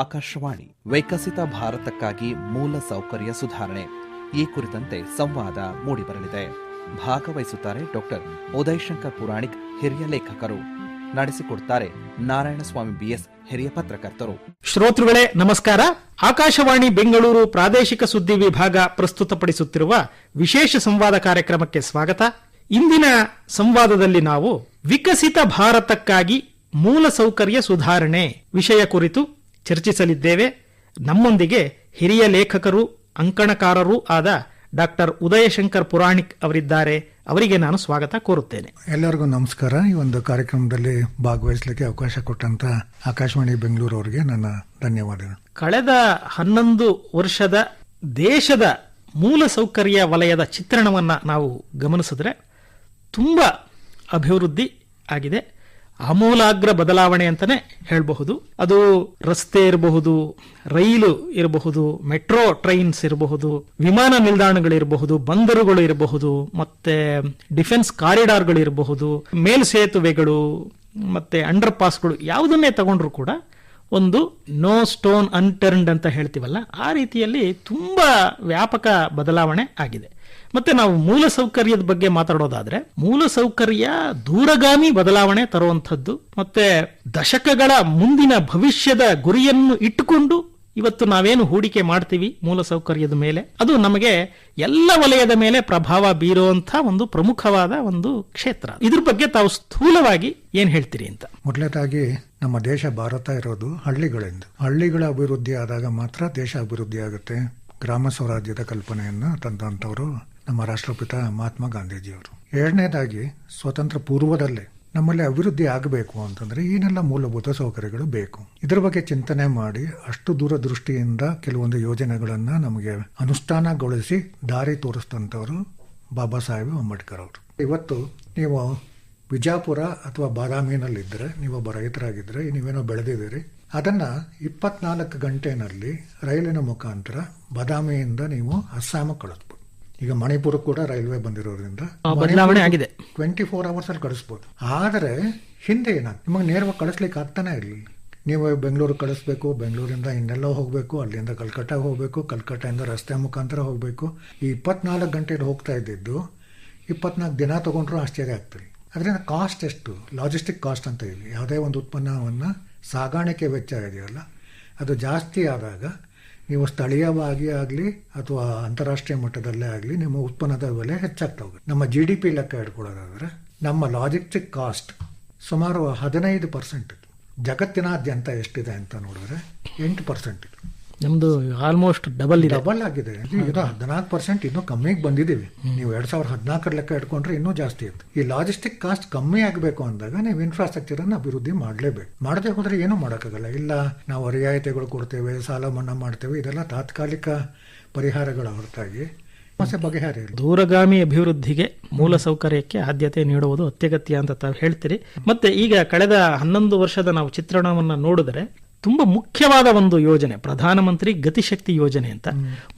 ಆಕಾಶವಾಣಿ, ವಿಕಸಿತ ಭಾರತಕ್ಕಾಗಿ ಮೂಲ ಸೌಕರ್ಯ ಸುಧಾರಣೆ. ಈ ಕುರಿತಂತೆ ಸಂವಾದ ಮೂಡಿಬರಲಿದೆ. ಭಾಗವಹಿಸುತ್ತಾರೆ ಡಾಕ್ಟರ್ ಉದಯಶಂಕರ್ ಪುರಾಣಿಕ್, ಹಿರಿಯ ಲೇಖಕರು. ನಡೆಸಿಕೊಡುತ್ತಾರೆ ನಾರಾಯಣಸ್ವಾಮಿ ಬಿಎಸ್ ಹಿರಿಯ ಪತ್ರಕರ್ತರು. ಶ್ರೋತೃಗಳೇ, ನಮಸ್ಕಾರ. ಆಕಾಶವಾಣಿ ಬೆಂಗಳೂರು ಪ್ರಾದೇಶಿಕ ಸುದ್ದಿ ವಿಭಾಗ ಪ್ರಸ್ತುತಪಡಿಸುತ್ತಿರುವ ವಿಶೇಷ ಸಂವಾದ ಕಾರ್ಯಕ್ರಮಕ್ಕೆ ಸ್ವಾಗತ. ಇಂದಿನ ಸಂವಾದದಲ್ಲಿ ನಾವು ವಿಕಸಿತ ಭಾರತಕ್ಕಾಗಿ ಮೂಲ ಸೌಕರ್ಯ ಸುಧಾರಣೆ ವಿಷಯ ಕುರಿತು ಚರ್ಚಿಸಲಿದ್ದೇವೆ. ನಮ್ಮೊಂದಿಗೆ ಹಿರಿಯ ಲೇಖಕರು ಅಂಕಣಕಾರರೂ ಆದ ಡಾಕ್ಟರ್ ಉದಯಶಂಕರ್ ಪುರಾಣಿಕ್ ಅವರಿದ್ದಾರೆ. ಅವರಿಗೆ ನಾನು ಸ್ವಾಗತ ಕೋರುತ್ತೇನೆ. ಎಲ್ಲರಿಗೂ ನಮಸ್ಕಾರ. ಈ ಒಂದು ಕಾರ್ಯಕ್ರಮದಲ್ಲಿ ಭಾಗವಹಿಸಲಿಕ್ಕೆ ಅವಕಾಶ ಕೊಟ್ಟಂತ ಆಕಾಶವಾಣಿ ಬೆಂಗಳೂರು ಅವರಿಗೆ ನನ್ನ ಧನ್ಯವಾದಗಳು. ಕಳೆದ ಹನ್ನೊಂದು ವರ್ಷದ ದೇಶದ ಮೂಲ ಸೌಕರ್ಯ ವಲಯದ ಚಿತ್ರಣವನ್ನು ನಾವು ಗಮನಿಸಿದ್ರೆ ತುಂಬ ಅಭಿವೃದ್ಧಿ ಆಗಿದೆ. ಆಮೂಲಾಗ್ರ ಬದಲಾವಣೆ ಅಂತಾನೆ ಹೇಳಬಹುದು. ಅದು ರಸ್ತೆ ಇರಬಹುದು, ರೈಲು ಇರಬಹುದು, ಮೆಟ್ರೋ ಟ್ರೈನ್ಸ್ ಇರಬಹುದು, ವಿಮಾನ ನಿಲ್ದಾಣಗಳಿರಬಹುದು ಬಂದರುಗಳು ಇರಬಹುದು, ಮತ್ತೆ ಡಿಫೆನ್ಸ್ ಕಾರಿಡಾರ್ಗಳು ಇರಬಹುದು ಮೇಲ್ಸೇತುವೆಗಳು ಮತ್ತೆ ಅಂಡರ್ ಪಾಸ್ಗಳು ಯಾವುದನ್ನೇ ತಗೊಂಡ್ರು ಕೂಡ ಒಂದು ನೋ ಸ್ಟೋನ್ ಅನ್ಟರ್ನ್ಡ್ ಅಂತ ಹೇಳ್ತೀವಲ್ಲ, ಆ ರೀತಿಯಲ್ಲಿ ತುಂಬಾ ವ್ಯಾಪಕ ಬದಲಾವಣೆ ಆಗಿದೆ. ಮತ್ತೆ ನಾವು ಮೂಲ ಸೌಕರ್ಯದ ಬಗ್ಗೆ ಮಾತಾಡೋದಾದ್ರೆ, ಮೂಲ ಸೌಕರ್ಯ ದೂರಗಾಮಿ ಬದಲಾವಣೆ ತರುವಂಥದ್ದು, ಮತ್ತೆ ದಶಕಗಳ ಮುಂದಿನ ಭವಿಷ್ಯದ ಗುರಿಯನ್ನು ಇಟ್ಟುಕೊಂಡು ಇವತ್ತು ನಾವೇನು ಹೂಡಿಕೆ ಮಾಡ್ತೀವಿ ಮೂಲ ಸೌಕರ್ಯದ ಮೇಲೆ, ಅದು ನಮಗೆ ಎಲ್ಲ ವಲಯದ ಮೇಲೆ ಪ್ರಭಾವ ಬೀರುವಂತಹ ಒಂದು ಪ್ರಮುಖವಾದ ಒಂದು ಕ್ಷೇತ್ರ. ಇದ್ರ ಬಗ್ಗೆ ತಾವು ಸ್ಥೂಲವಾಗಿ ಏನ್ ಹೇಳ್ತೀರಿ ಅಂತ? ಮೊದಲನೇದಾಗಿ ನಮ್ಮ ದೇಶ ಭಾರತ ಇರೋದು ಹಳ್ಳಿಗಳಿಂದ. ಹಳ್ಳಿಗಳ ಅಭಿವೃದ್ಧಿ ಆದಾಗ ಮಾತ್ರ ದೇಶ ಅಭಿವೃದ್ಧಿ ಆಗುತ್ತೆ. ಗ್ರಾಮ ಸ್ವರಾಜ್ಯದ ಕಲ್ಪನೆಯನ್ನ ತಂದಂತವರು ನಮ್ಮ ರಾಷ್ಟ್ರಪಿತ ಮಹಾತ್ಮ ಗಾಂಧೀಜಿಯವರು. ಎರಡನೇದಾಗಿ ಸ್ವತಂತ್ರ ಪೂರ್ವದಲ್ಲೇ ನಮ್ಮಲ್ಲಿ ಅಭಿವೃದ್ಧಿ ಆಗಬೇಕು ಅಂತಂದ್ರೆ ಏನೆಲ್ಲ ಮೂಲಭೂತ ಸೌಕರ್ಯಗಳು ಬೇಕು. ಇದರ ಬಗ್ಗೆ ಚಿಂತನೆ ಮಾಡಿ ಅಷ್ಟು ದೂರದೃಷ್ಟಿಯಿಂದ ಕೆಲವೊಂದು ಯೋಜನೆಗಳನ್ನ ನಮಗೆ ಅನುಷ್ಠಾನಗೊಳಿಸಿ ದಾರಿ ತೋರಿಸಿದಂಥವರು ಬಾಬಾ ಸಾಹೇಬ್ ಅಂಬೇಡ್ಕರ್ ಅವರು. ಇವತ್ತು ನೀವು ವಿಜಾಪುರ ಅಥವಾ ಬಾದಾಮಿನಲ್ಲಿದ್ದರೆ, ನೀವು ಒಬ್ಬ ರೈತರಾಗಿದ್ದರೆ, ನೀವೇನೋ ಬೆಳೆದಿದ್ದೀರಿ, ಅದನ್ನು ಇಪ್ಪತ್ನಾಲ್ಕು ಗಂಟೆನಲ್ಲಿ ರೈಲಿನ ಮುಖಾಂತರ ಬಾದಾಮಿಯಿಂದ ನೀವು ಅಸ್ಸಾಮ ಕಳಿಸ್ಬೋದು ಈಗ ಮಣಿಪುರ ಕೂಡ ರೈಲ್ವೆ ಬಂದಿರೋದ್ರಿಂದ ಬದಲಾವಣೆ ಆಗಿದೆ. ಟ್ವೆಂಟಿ ಫೋರ್ ಅವರ್ಸ್ ಅಲ್ಲಿ ಕಳಿಸ್ಬೋದು. ಆದರೆ ಹಿಂದೆ ಏನ ನಿಮಗೆ ನೇರವಾಗಿ ಕಳಿಸ್ಲಿಕ್ಕೆ ಆಗ್ತಾನೆ ಇರಲಿ ನೀವು ಬೆಂಗಳೂರು ಕಳಿಸ್ಬೇಕು ಬೆಂಗಳೂರಿಂದ ಇನ್ನೆಲ್ಲ ಹೋಗಬೇಕು ಅಲ್ಲಿಂದ ಕಲ್ಕಟ್ಟಾಗೆ ಹೋಗಬೇಕು ಕಲ್ಕಟ್ಟಾಯಿಂದ ರಸ್ತೆ ಮುಖಾಂತರ ಹೋಗಬೇಕು. ಈ ಇಪ್ಪತ್ನಾಲ್ಕು ಗಂಟೆಯಲ್ಲಿ ಹೋಗ್ತಾ ಇದ್ದಿದ್ದು ಇಪ್ಪತ್ನಾಲ್ಕು ದಿನ ತಗೊಂಡ್ರು ಆಶ್ಚರ್ಯ ಆಗ್ತದೆ. ಅದರಿಂದ ಕಾಸ್ಟ್ ಎಷ್ಟು? ಲಾಜಿಸ್ಟಿಕ್ ಕಾಸ್ಟ್ ಅಂತ ಇದೆ ಯಾವುದೇ ಒಂದು ಉತ್ಪನ್ನವನ್ನು ಸಾಗಾಣಿಕೆ ವೆಚ್ಚ ಇದೆಯಲ್ಲ ಅದು ಜಾಸ್ತಿ ಆದಾಗ ನೀವು ಸ್ಥಳೀಯವಾಗಿ ಆಗಲಿ ಅಥವಾ ಅಂತಾರಾಷ್ಟ್ರೀಯ ಮಟ್ಟದಲ್ಲೇ ಆಗಲಿ ನಿಮ್ಮ ಉತ್ಪನ್ನದ ಬೆಲೆ ಹೆಚ್ಚಾಗ್ತಾ ಹೋಗುತ್ತೆ. ನಮ್ಮ ಜಿ ಡಿ ಪಿ ಲೆಕ್ಕ ಹಿಡ್ಕೊಳ್ಳೋದಾದ್ರೆ ನಮ್ಮ ಲಾಜಿಸ್ಟಿಕ್ ಕಾಸ್ಟ್ ಸುಮಾರು ಹದಿನೈದು ಪರ್ಸೆಂಟ್ ಜಗತ್ತಿನಾದ್ಯಂತ ಎಷ್ಟಿದೆ ಅಂತ ನೋಡಿದ್ರೆ ಎಂಟು ಪರ್ಸೆಂಟ್ ಇದು ನಮ್ದು ಆಲ್ಮೋಸ್ಟ್ ಡಬಲ್ ಇದೆ. ಡಬಲ್ ಆಗಿದೆ. ಹದಿನಾಲ್ಕು ಪರ್ಸೆಂಟ್ ಇನ್ನೂ ಕಮ್ಮಿಗೆ ಬಂದಿದ್ದೀವಿ ನೀವು ಎರಡ್ ಸಾವಿರದ ಹದಿನಾಲ್ಕರ ಲೆಕ್ಕ ಇಟ್ಕೊಂಡ್ರೆ ಇನ್ನೂ ಜಾಸ್ತಿ ಇತ್ತು. ಈ ಲಾಜಿಸ್ಟಿಕ್ ಕಾಸ್ಟ್ ಕಮ್ಮಿ ಆಗಬೇಕು ಅಂದಾಗ ನೀವು ಇನ್ಫ್ರಾಸ್ಟ್ರಕ್ಚರ್ ಅನ್ನು ಅಭಿವೃದ್ಧಿ ಮಾಡಲೇಬೇಕು. ಮಾಡದೆ ಹೋದ್ರೆ ಏನು ಮಾಡೋಕ್ಕಾಗಲ್ಲ. ಇಲ್ಲ ನಾವು ರಿಯಾಯಿತಿಗಳು ಕೊಡ್ತೇವೆ ಸಾಲ ಮನ್ನಾ ಮಾಡ್ತೇವೆ ಇದೆಲ್ಲ ತಾತ್ಕಾಲಿಕ ಪರಿಹಾರಗಳ ಹೊರತಾಗಿ ಸಮಸ್ಯೆ ಬಗೆಹರಿ ದೂರಗಾಮಿ ಅಭಿವೃದ್ಧಿಗೆ ಮೂಲ ಸೌಕರ್ಯಕ್ಕೆ ಆದ್ಯತೆ ನೀಡುವುದು ಅತ್ಯಗತ್ಯ ಅಂತ ತಾವು ಹೇಳ್ತೀರಿ. ಮತ್ತೆ ಈಗ ಕಳೆದ ಹನ್ನೊಂದು ವರ್ಷದ ನಾವು ಚಿತ್ರಣವನ್ನು ನೋಡಿದ್ರೆ ತುಂಬಾ ಮುಖ್ಯವಾದ ಒಂದು ಯೋಜನೆ ಪ್ರಧಾನಮಂತ್ರಿ ಗತಿಶಕ್ತಿ ಯೋಜನೆ ಅಂತ.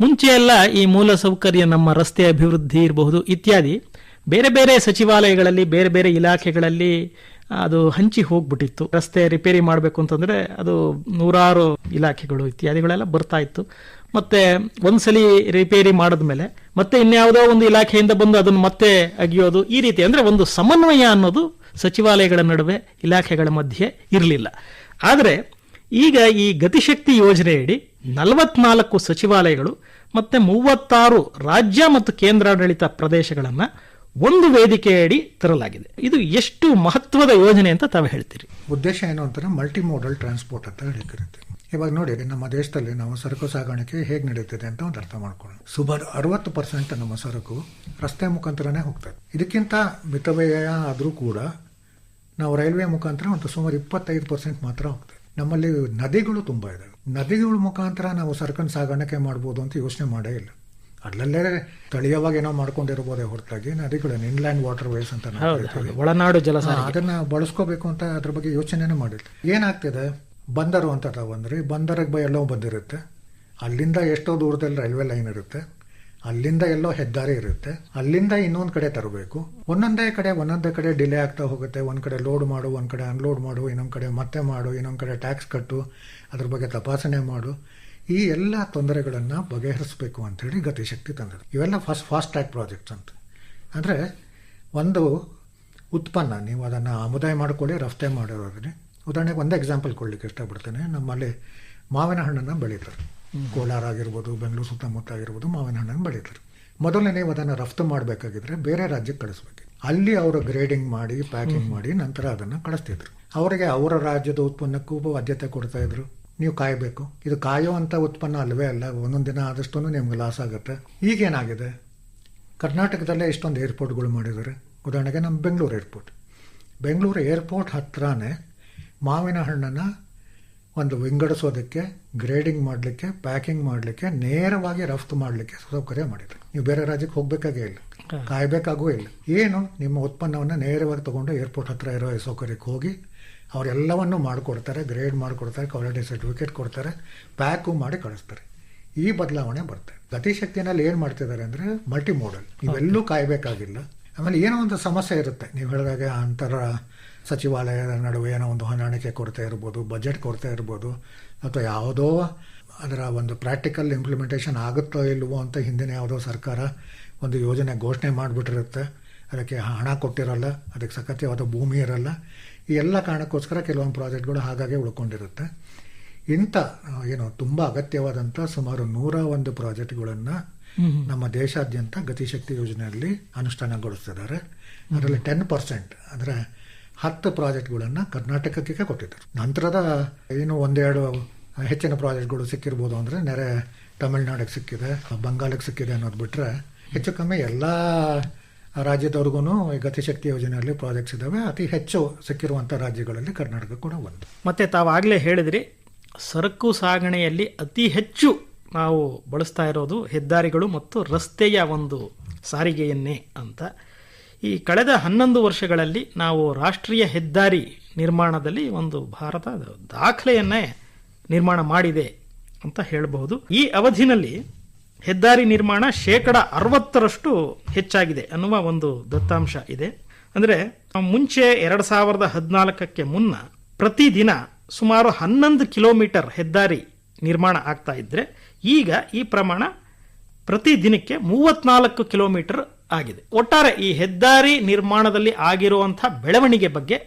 ಮುಂಚೆ ಎಲ್ಲ ಈ ಮೂಲ ಸೌಕರ್ಯ ನಮ್ಮ ರಸ್ತೆ ಅಭಿವೃದ್ಧಿ ಇರಬಹುದು ಇತ್ಯಾದಿ ಬೇರೆ ಬೇರೆ ಸಚಿವಾಲಯಗಳಲ್ಲಿ ಬೇರೆ ಬೇರೆ ಇಲಾಖೆಗಳಲ್ಲಿ ಅದು ಹಂಚಿ ಹೋಗ್ಬಿಟ್ಟಿತ್ತು. ರಸ್ತೆ ರಿಪೇರಿ ಮಾಡಬೇಕು ಅಂತಂದ್ರೆ ಅದು ನೂರಾರು ಇಲಾಖೆಗಳು ಇತ್ಯಾದಿಗಳೆಲ್ಲ ಬರ್ತಾ ಇತ್ತು. ಮತ್ತೆ ಒಂದ್ಸಲಿ ರಿಪೇರಿ ಮಾಡಿದ್ಮೇಲೆ ಮತ್ತೆ ಇನ್ಯಾವುದೋ ಒಂದು ಇಲಾಖೆಯಿಂದ ಬಂದು ಅದನ್ನು ಮತ್ತೆ ಅಗಿಯೋದು ಈ ರೀತಿ. ಅಂದ್ರೆ ಒಂದು ಸಮನ್ವಯ ಅನ್ನೋದು ಸಚಿವಾಲಯಗಳ ನಡುವೆ ಇಲಾಖೆಗಳ ಮಧ್ಯೆ ಇರಲಿಲ್ಲ. ಆದರೆ ಈಗ ಈ ಗತಿಶಕ್ತಿ ಯೋಜನೆಯಡಿ ನಲವತ್ನಾಲ್ಕು ಸಚಿವಾಲಯಗಳು ಮತ್ತು ಮೂವತ್ತಾರು ರಾಜ್ಯ ಮತ್ತು ಕೇಂದ್ರಾಡಳಿತ ಪ್ರದೇಶಗಳನ್ನು ಒಂದು ವೇದಿಕೆಯಡಿ ತರಲಾಗಿದೆ. ಇದು ಎಷ್ಟು ಮಹತ್ವದ ಯೋಜನೆ ಅಂತ ತಾವು ಹೇಳ್ತೀರಿ? ಉದ್ದೇಶ ಏನು ಅಂತಾರೆ? ಮಲ್ಟಿ ಮೋಡಲ್ ಟ್ರಾನ್ಸ್ಪೋರ್ಟ್ ಅಂತ ಹೇಳಿ ಕರಿತೀವಿ. ಇವಾಗ ನೋಡಿ ನಮ್ಮ ದೇಶದಲ್ಲಿ ನಾವು ಸರಕು ಸಾಗಾಣಿಕೆ ಹೇಗೆ ನಡೀತಿದೆ ಅಂತ ಒಂದು ಅರ್ಥ ಮಾಡ್ಕೊಳ್ಳೋಣ. ಸುಮಾರು ಅರವತ್ತು ಪರ್ಸೆಂಟ್ ನಮ್ಮ ಸರಕು ರಸ್ತೆ ಮುಖಾಂತರನೇ ಹೋಗ್ತದೆ ಇದಕ್ಕಿಂತ ಮಿತವ್ಯಯ ಆದರೂ ಕೂಡ ನಾವು ರೈಲ್ವೆ ಮುಖಾಂತರ ಒಂದು ಸುಮಾರು ಇಪ್ಪತ್ತೈದು ಪರ್ಸೆಂಟ್ ಮಾತ್ರ ಹೋಗ್ತದೆ ನಮ್ಮಲ್ಲಿ ನದಿಗಳು ತುಂಬ ಇದಾವೆ ನದಿಗಳ ಮುಖಾಂತರ ನಾವು ಸರಕನ್ನು ಸಾಗಾಣಿಕೆ ಮಾಡ್ಬೋದು ಅಂತ ಯೋಚನೆ ಮಾಡೇ ಇಲ್ಲ. ಅಲ್ಲಲ್ಲೇ ಸ್ಥಳೀಯವಾಗಿ ಏನೋ ಮಾಡ್ಕೊಂಡಿರ್ಬೋದೇ ಹೊರತಾಗಿ ನದಿಗಳು ಇನ್ಲ್ಯಾಂಡ್ ವಾಟರ್ ವೇಸ್ ಅಂತ ಒಳನಾಡು ಜಲ ಅದನ್ನ ಬಳಸ್ಕೋಬೇಕು ಅಂತ ಅದ್ರ ಬಗ್ಗೆ ಯೋಚನೆನೇ ಮಾಡಿಲ್ಲ. ಏನಾಗ್ತಿದೆ? ಬಂದರು ಅಂತ ತಗೊಂಡ್ರಿ ಬಂದರಿಗೆ ಬೈ ಎಲ್ಲೋ ಬಂದಿರುತ್ತೆ. ಅಲ್ಲಿಂದ ಎಷ್ಟೋ ದೂರದಲ್ಲಿ ರೈಲ್ವೆ ಲೈನ್ ಇರುತ್ತೆ. ಅಲ್ಲಿಂದ ಎಲ್ಲೋ ಹೆದ್ದಾರಿ ಇರುತ್ತೆ. ಅಲ್ಲಿಂದ ಇನ್ನೊಂದು ಕಡೆ ತರಬೇಕು. ಒಂದೊಂದೇ ಕಡೆ ಒಂದೊಂದೇ ಕಡೆ ಡಿಲೇ ಆಗ್ತಾ ಹೋಗುತ್ತೆ. ಒಂದು ಕಡೆ ಲೋಡ್ ಮಾಡು, ಒಂದು ಕಡೆ ಅನ್ಲೋಡ್ ಮಾಡು, ಇನ್ನೊಂದು ಕಡೆ ಮತ್ತೆ ಮಾಡು, ಇನ್ನೊಂದು ಕಡೆ ಟ್ಯಾಕ್ಸ್ ಕಟ್ಟು, ಅದ್ರ ಬಗ್ಗೆ ತಪಾಸಣೆ ಮಾಡು. ಈ ಎಲ್ಲ ತೊಂದರೆಗಳನ್ನು ಬಗೆಹರಿಸಬೇಕು ಅಂತೇಳಿ ಗತಿಶಕ್ತಿ ತಂದಿದೆ. ಇವೆಲ್ಲ ಫಸ್ಟ್ ಫಾಸ್ಟ್ ಟ್ರ್ಯಾಕ್ ಪ್ರಾಜೆಕ್ಟ್ಸ್ ಅಂತ. ಅಂದರೆ ಒಂದು ಉತ್ಪನ್ನ, ನೀವು ಅದನ್ನು ಆಮದಾಯ ಮಾಡಿಕೊಳ್ಳಿ, ರಫ್ತೆ ಮಾಡಿರೋದನ್ನೇ ಉದಾಹರಣೆಗೆ ಒಂದು ಎಕ್ಸಾಂಪಲ್ ಕೊಡ್ಲಿಕ್ಕೆ ಇಷ್ಟಪಡ್ತೇನೆ. ನಮ್ಮಲ್ಲಿ ಮಾವಿನ ಹಣ್ಣನ್ನು ಬೆಳೀತಾರೆ. ಕೋಲಾರ ಆಗಿರ್ಬೋದು ಬೆಂಗಳೂರು ಸುತ್ತಮುತ್ತ ಆಗಿರ್ಬೋದು ಮಾವಿನ ಹಣ್ಣನ್ನು ಬೆಳೀತಾರೆ ಮೊದಲನೇ ಅದನ್ನು ರಫ್ತು ಮಾಡಬೇಕಾಗಿದ್ರೆ ಬೇರೆ ರಾಜ್ಯಕ್ಕೆ ಕಳಿಸ್ಬೇಕು. ಅಲ್ಲಿ ಅವರು ಗ್ರೇಡಿಂಗ್ ಮಾಡಿ ಪ್ಯಾಕಿಂಗ್ ಮಾಡಿ ನಂತರ ಅದನ್ನು ಕಳಿಸ್ತಿದ್ರು. ಅವರಿಗೆ ಅವರ ರಾಜ್ಯದ ಉತ್ಪನ್ನಕ್ಕೂ ಆದ್ಯತೆ ಕೊಡ್ತಾ ಇದ್ರು. ನೀವು ಕಾಯಬೇಕು. ಇದು ಕಾಯುವಂಥ ಉತ್ಪನ್ನ ಅಲ್ಲವೇ ಅಲ್ಲ ಒಂದೊಂದು ದಿನ ಆದಷ್ಟು ನಿಮ್ಗೆ ಲಾಸ್ ಆಗುತ್ತೆ. ಈಗೇನಾಗಿದೆ? ಕರ್ನಾಟಕದಲ್ಲೇ ಇಷ್ಟೊಂದು ಏರ್ಪೋರ್ಟ್ಗಳು ಮಾಡಿದ್ದಾರೆ. ಉದಾಹರಣೆಗೆ ನಮ್ಮ ಬೆಂಗಳೂರು ಏರ್ಪೋರ್ಟ್ ಬೆಂಗಳೂರು ಏರ್ಪೋರ್ಟ್ ಹತ್ರನೇ ಮಾವಿನ ಹಣ್ಣನ್ನು ಒಂದು ವಿಂಗಡಿಸೋದಕ್ಕೆ ಗ್ರೇಡಿಂಗ್ ಮಾಡಲಿಕ್ಕೆ ಪ್ಯಾಕಿಂಗ್ ಮಾಡಲಿಕ್ಕೆ ನೇರವಾಗಿ ರಫ್ತು ಮಾಡಲಿಕ್ಕೆ ಸೌಕರ್ಯ ಮಾಡಿದ್ರು. ನೀವು ಬೇರೆ ರಾಜ್ಯಕ್ಕೆ ಹೋಗಬೇಕಾಗೇ ಇಲ್ಲ. ಕಾಯಬೇಕಾಗೂ ಇಲ್ಲ. ಏನು? ನಿಮ್ಮ ಉತ್ಪನ್ನವನ್ನು ನೇರವಾಗಿ ತಗೊಂಡು ಏರ್ಪೋರ್ಟ್ ಹತ್ರ ಇರೋ ಸೌಕರ್ಯಕ್ಕೆ ಹೋಗಿ ಅವರೆಲ್ಲವನ್ನು ಮಾಡಿಕೊಡ್ತಾರೆ ಗ್ರೇಡ್ ಮಾಡಿಕೊಡ್ತಾರೆ ಕ್ವಾಲಿಟಿ ಸರ್ಟಿಫಿಕೇಟ್ ಕೊಡ್ತಾರೆ ಪ್ಯಾಕು ಮಾಡಿ ಕಳಿಸ್ತಾರೆ. ಈ ಬದಲಾವಣೆ ಬರ್ತದೆ. ಗತಿಶಕ್ತಿನಲ್ಲಿ ಏನು ಮಾಡ್ತಿದ್ದಾರೆ ಅಂದರೆ ಮಲ್ಟಿ ಮೋಡಲ್ ಇವೆಲ್ಲೂ ಕಾಯಬೇಕಾಗಿಲ್ಲ. ಆಮೇಲೆ ಏನೋ ಒಂದು ಸಮಸ್ಯೆ ಇರುತ್ತೆ. ನೀವು ಹೇಳಿದಾಗೆ ಅಂತರ ಸಚಿವಾಲಯದ ನಡುವೆ ಏನೋ ಒಂದು ಹೊಂದಾಣಿಕೆ ಕೊರತೆ ಇರ್ಬೋದು ಬಜೆಟ್ ಕೊರತೆ ಇರ್ಬೋದು ಅಥವಾ ಯಾವುದೋ ಅದರ ಒಂದು ಪ್ರಾಕ್ಟಿಕಲ್ ಇಂಪ್ಲಿಮೆಂಟೇಷನ್ ಆಗುತ್ತೋ ಇಲ್ವೋ ಅಂತ ಹಿಂದಿನ ಯಾವುದೋ ಸರ್ಕಾರ ಒಂದು ಯೋಜನೆ ಘೋಷಣೆ ಮಾಡಿಬಿಟ್ಟಿರುತ್ತೆ. ಅದಕ್ಕೆ ಹಣ ಕೊಟ್ಟಿರಲ್ಲ ಅದಕ್ಕೆ ಸಖತ್ಯವಾದ ಭೂಮಿ ಇರಲ್ಲ. ಈ ಎಲ್ಲ ಕಾರಣಕ್ಕೋಸ್ಕರ ಕೆಲವೊಂದು ಪ್ರಾಜೆಕ್ಟ್ಗಳು ಹಾಗಾಗಿ ಉಳ್ಕೊಂಡಿರುತ್ತೆ. ಇಂಥ ಏನು ತುಂಬ ಅಗತ್ಯವಾದಂಥ ಸುಮಾರು ನೂರ ಒಂದು ಪ್ರಾಜೆಕ್ಟ್ಗಳನ್ನು ನಮ್ಮ ದೇಶಾದ್ಯಂತ ಗತಿಶಕ್ತಿ ಯೋಜನೆಯಲ್ಲಿ ಅನುಷ್ಠಾನಗೊಳಿಸ್ತಿದ್ದಾರೆ. ಅದರಲ್ಲಿ ಟೆನ್ ಪರ್ಸೆಂಟ್ ಅಂದರೆ ಹತ್ತು ಪ್ರಾಜೆಕ್ಟ್ಗಳನ್ನು ಕರ್ನಾಟಕಕ್ಕೆ ಕೊಟ್ಟಿದ್ದರು. ನಂತರದ ಏನು ಒಂದೆರಡು ಹೆಚ್ಚಿನ ಪ್ರಾಜೆಕ್ಟ್ಗಳು ಸಿಕ್ಕಿರ್ಬೋದು ಅಂದರೆ ನೆರೆ ತಮಿಳ್ನಾಡಿಗೆ ಸಿಕ್ಕಿದೆ, ಬಂಗಾಳಕ್ಕೆ ಸಿಕ್ಕಿದೆ ಅನ್ನೋದು ಬಿಟ್ಟರೆ ಹೆಚ್ಚು ಕಮ್ಮಿ ಎಲ್ಲ ರಾಜ್ಯದವ್ರಿಗೂ ಈ ಗತಿಶಕ್ತಿ ಯೋಜನೆಯಲ್ಲಿ ಪ್ರಾಜೆಕ್ಟ್ಸ್ ಇದ್ದಾವೆ ಅತಿ ಹೆಚ್ಚು ಸಿಕ್ಕಿರುವಂಥ ರಾಜ್ಯಗಳಲ್ಲಿ ಕರ್ನಾಟಕ ಕೂಡ ಒಂದು. ಮತ್ತು ತಾವಾಗಲೇ ಹೇಳಿದ್ರಿ, ಸರಕು ಸಾಗಣೆಯಲ್ಲಿ ಅತಿ ಹೆಚ್ಚು ನಾವು ಬಳಸ್ತಾ ಇರೋದು ಹೆದ್ದಾರಿಗಳು ಮತ್ತು ರಸ್ತೆಯ ಒಂದು ಸಾರಿಗೆಯನ್ನೇ ಅಂತ. ಈ ಕಳೆದ ಹನ್ನೊಂದು ವರ್ಷಗಳಲ್ಲಿ ನಾವು ರಾಷ್ಟ್ರೀಯ ಹೆದ್ದಾರಿ ನಿರ್ಮಾಣದಲ್ಲಿ ಒಂದು ಭಾರತ ದಾಖಲೆಯನ್ನೇ ನಿರ್ಮಾಣ ಮಾಡಿದೆ ಅಂತ ಹೇಳಬಹುದು. ಈ ಅವಧಿನಲ್ಲಿ ಹೆದ್ದಾರಿ ನಿರ್ಮಾಣ ಶೇಕಡ ಅರವತ್ತರಷ್ಟು ಹೆಚ್ಚಾಗಿದೆ ಅನ್ನುವ ಒಂದು ದತ್ತಾಂಶ ಇದೆ. ಅಂದರೆ ಮುಂಚೆ ಎರಡು ಸಾವಿರದ ಹದಿನಾಲ್ಕಕ್ಕೆ ಮುನ್ನ ಪ್ರತಿದಿನ ಸುಮಾರು ಹನ್ನೊಂದು ಕಿಲೋಮೀಟರ್ ಹೆದ್ದಾರಿ ನಿರ್ಮಾಣ ಆಗ್ತಾ ಇದ್ದರೆ ಈಗ ಈ ಪ್ರಮಾಣ ಪ್ರತಿ ದಿನಕ್ಕೆ ಮೂವತ್ನಾಲ್ಕು ಕಿಲೋಮೀಟರ್ ಆಗಿದೆ. ಒಟ್ಟಾರೆ ಈ ಹೆದ್ದಾರಿ ನಿರ್ಮಾಣದಲ್ಲಿ ಆಗಿರುವಂಥ ಬೆಳವಣಿಗೆ ಬಗ್ಗೆ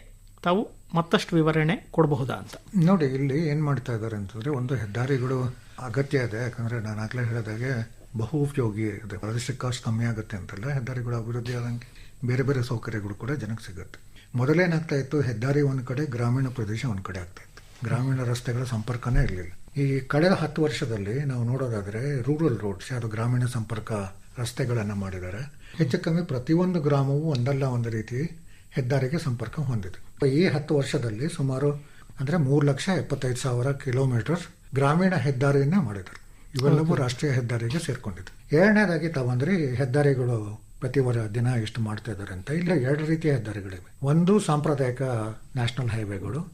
ತಾವು ಮತ್ತಷ್ಟು ವಿವರಣೆ ಕೊಡಬಹುದಾ ಅಂತ. ನೋಡಿ, ಇಲ್ಲಿ ಏನು ಮಾಡ್ತಾ ಇದ್ದಾರೆ ಅಂತಂದರೆ ಒಂದು ಹೆದ್ದಾರಿಗಳು ಅಗತ್ಯ ಇದೆ. ಯಾಕಂದರೆ ನಾನು ಆಗ್ಲೇ ಹೇಳಿದಾಗೆ ಬಹು ಉಪಯೋಗಿ ಇದೆ. ಪ್ರಾದೇಶಿಕ ಕಾಸ್ಟ್ ಕಮ್ಮಿ ಆಗುತ್ತೆ ಅಂತಲ್ಲ, ಹೆದ್ದಾರಿಗಳು ಅಭಿವೃದ್ಧಿ ಆದಂಗೆ ಬೇರೆ ಬೇರೆ ಸೌಕರ್ಯಗಳು ಕೂಡ ಜನಕ್ಕೆ ಸಿಗುತ್ತೆ. ಮೊದಲೇನಾಗ್ತಾ ಇತ್ತು, ಹೆದ್ದಾರಿ ಒಂದು ಕಡೆ, ಗ್ರಾಮೀಣ ಪ್ರದೇಶ ಒಂದು ಕಡೆ ಆಗ್ತಾ ಇತ್ತು. ಗ್ರಾಮೀಣ ರಸ್ತೆಗಳ ಸಂಪರ್ಕನೇ ಇರಲಿಲ್ಲ. ಈ ಕಳೆದ ಹತ್ತು ವರ್ಷದಲ್ಲಿ ನಾವು ನೋಡೋದಾದರೆ ರೂರಲ್ ರೋಡ್ಸ್ ಅದು ಗ್ರಾಮೀಣ ಸಂಪರ್ಕ ರಸ್ತೆಗಳನ್ನು ಮಾಡಿದ್ದಾರೆ. ಹೆಚ್ಚು ಕಮ್ಮಿ ಪ್ರತಿಯೊಂದು ಗ್ರಾಮವೂ ಒಂದಲ್ಲ ಒಂದು ರೀತಿ ಹೆದ್ದಾರಿಗೆ ಸಂಪರ್ಕ ಹೊಂದಿದೆ. ಈ ಹತ್ತು ವರ್ಷದಲ್ಲಿ ಸುಮಾರು ಅಂದರೆ ಮೂರು ಲಕ್ಷ ಎಪ್ಪತ್ತೈದು ಸಾವಿರ ಕಿಲೋಮೀಟರ್ ಗ್ರಾಮೀಣ ಹೆದ್ದಾರಿಯನ್ನೇ ಮಾಡಿದರು. ಇವೆಲ್ಲವೂ ರಾಷ್ಟ್ರೀಯ ಹೆದ್ದಾರಿಗೆ ಸೇರ್ಕೊಂಡಿದೆ. ಎರಡನೇದಾಗಿ ತಾವಂದ್ರೆ ಹೆದ್ದಾರಿಗಳು ಪ್ರತಿ ವರ ದಿನ ಎಷ್ಟು ಮಾಡ್ತಾ ಇದ್ದಾರೆ ಅಂತ. ಇಲ್ಲ ಎರಡು ರೀತಿಯ ಹೆದ್ದಾರಿಗಳಿವೆ. ಒಂದು ಸಾಂಪ್ರದಾಯಿಕ ನ್ಯಾಷನಲ್ ಹೈವೇಗಳು.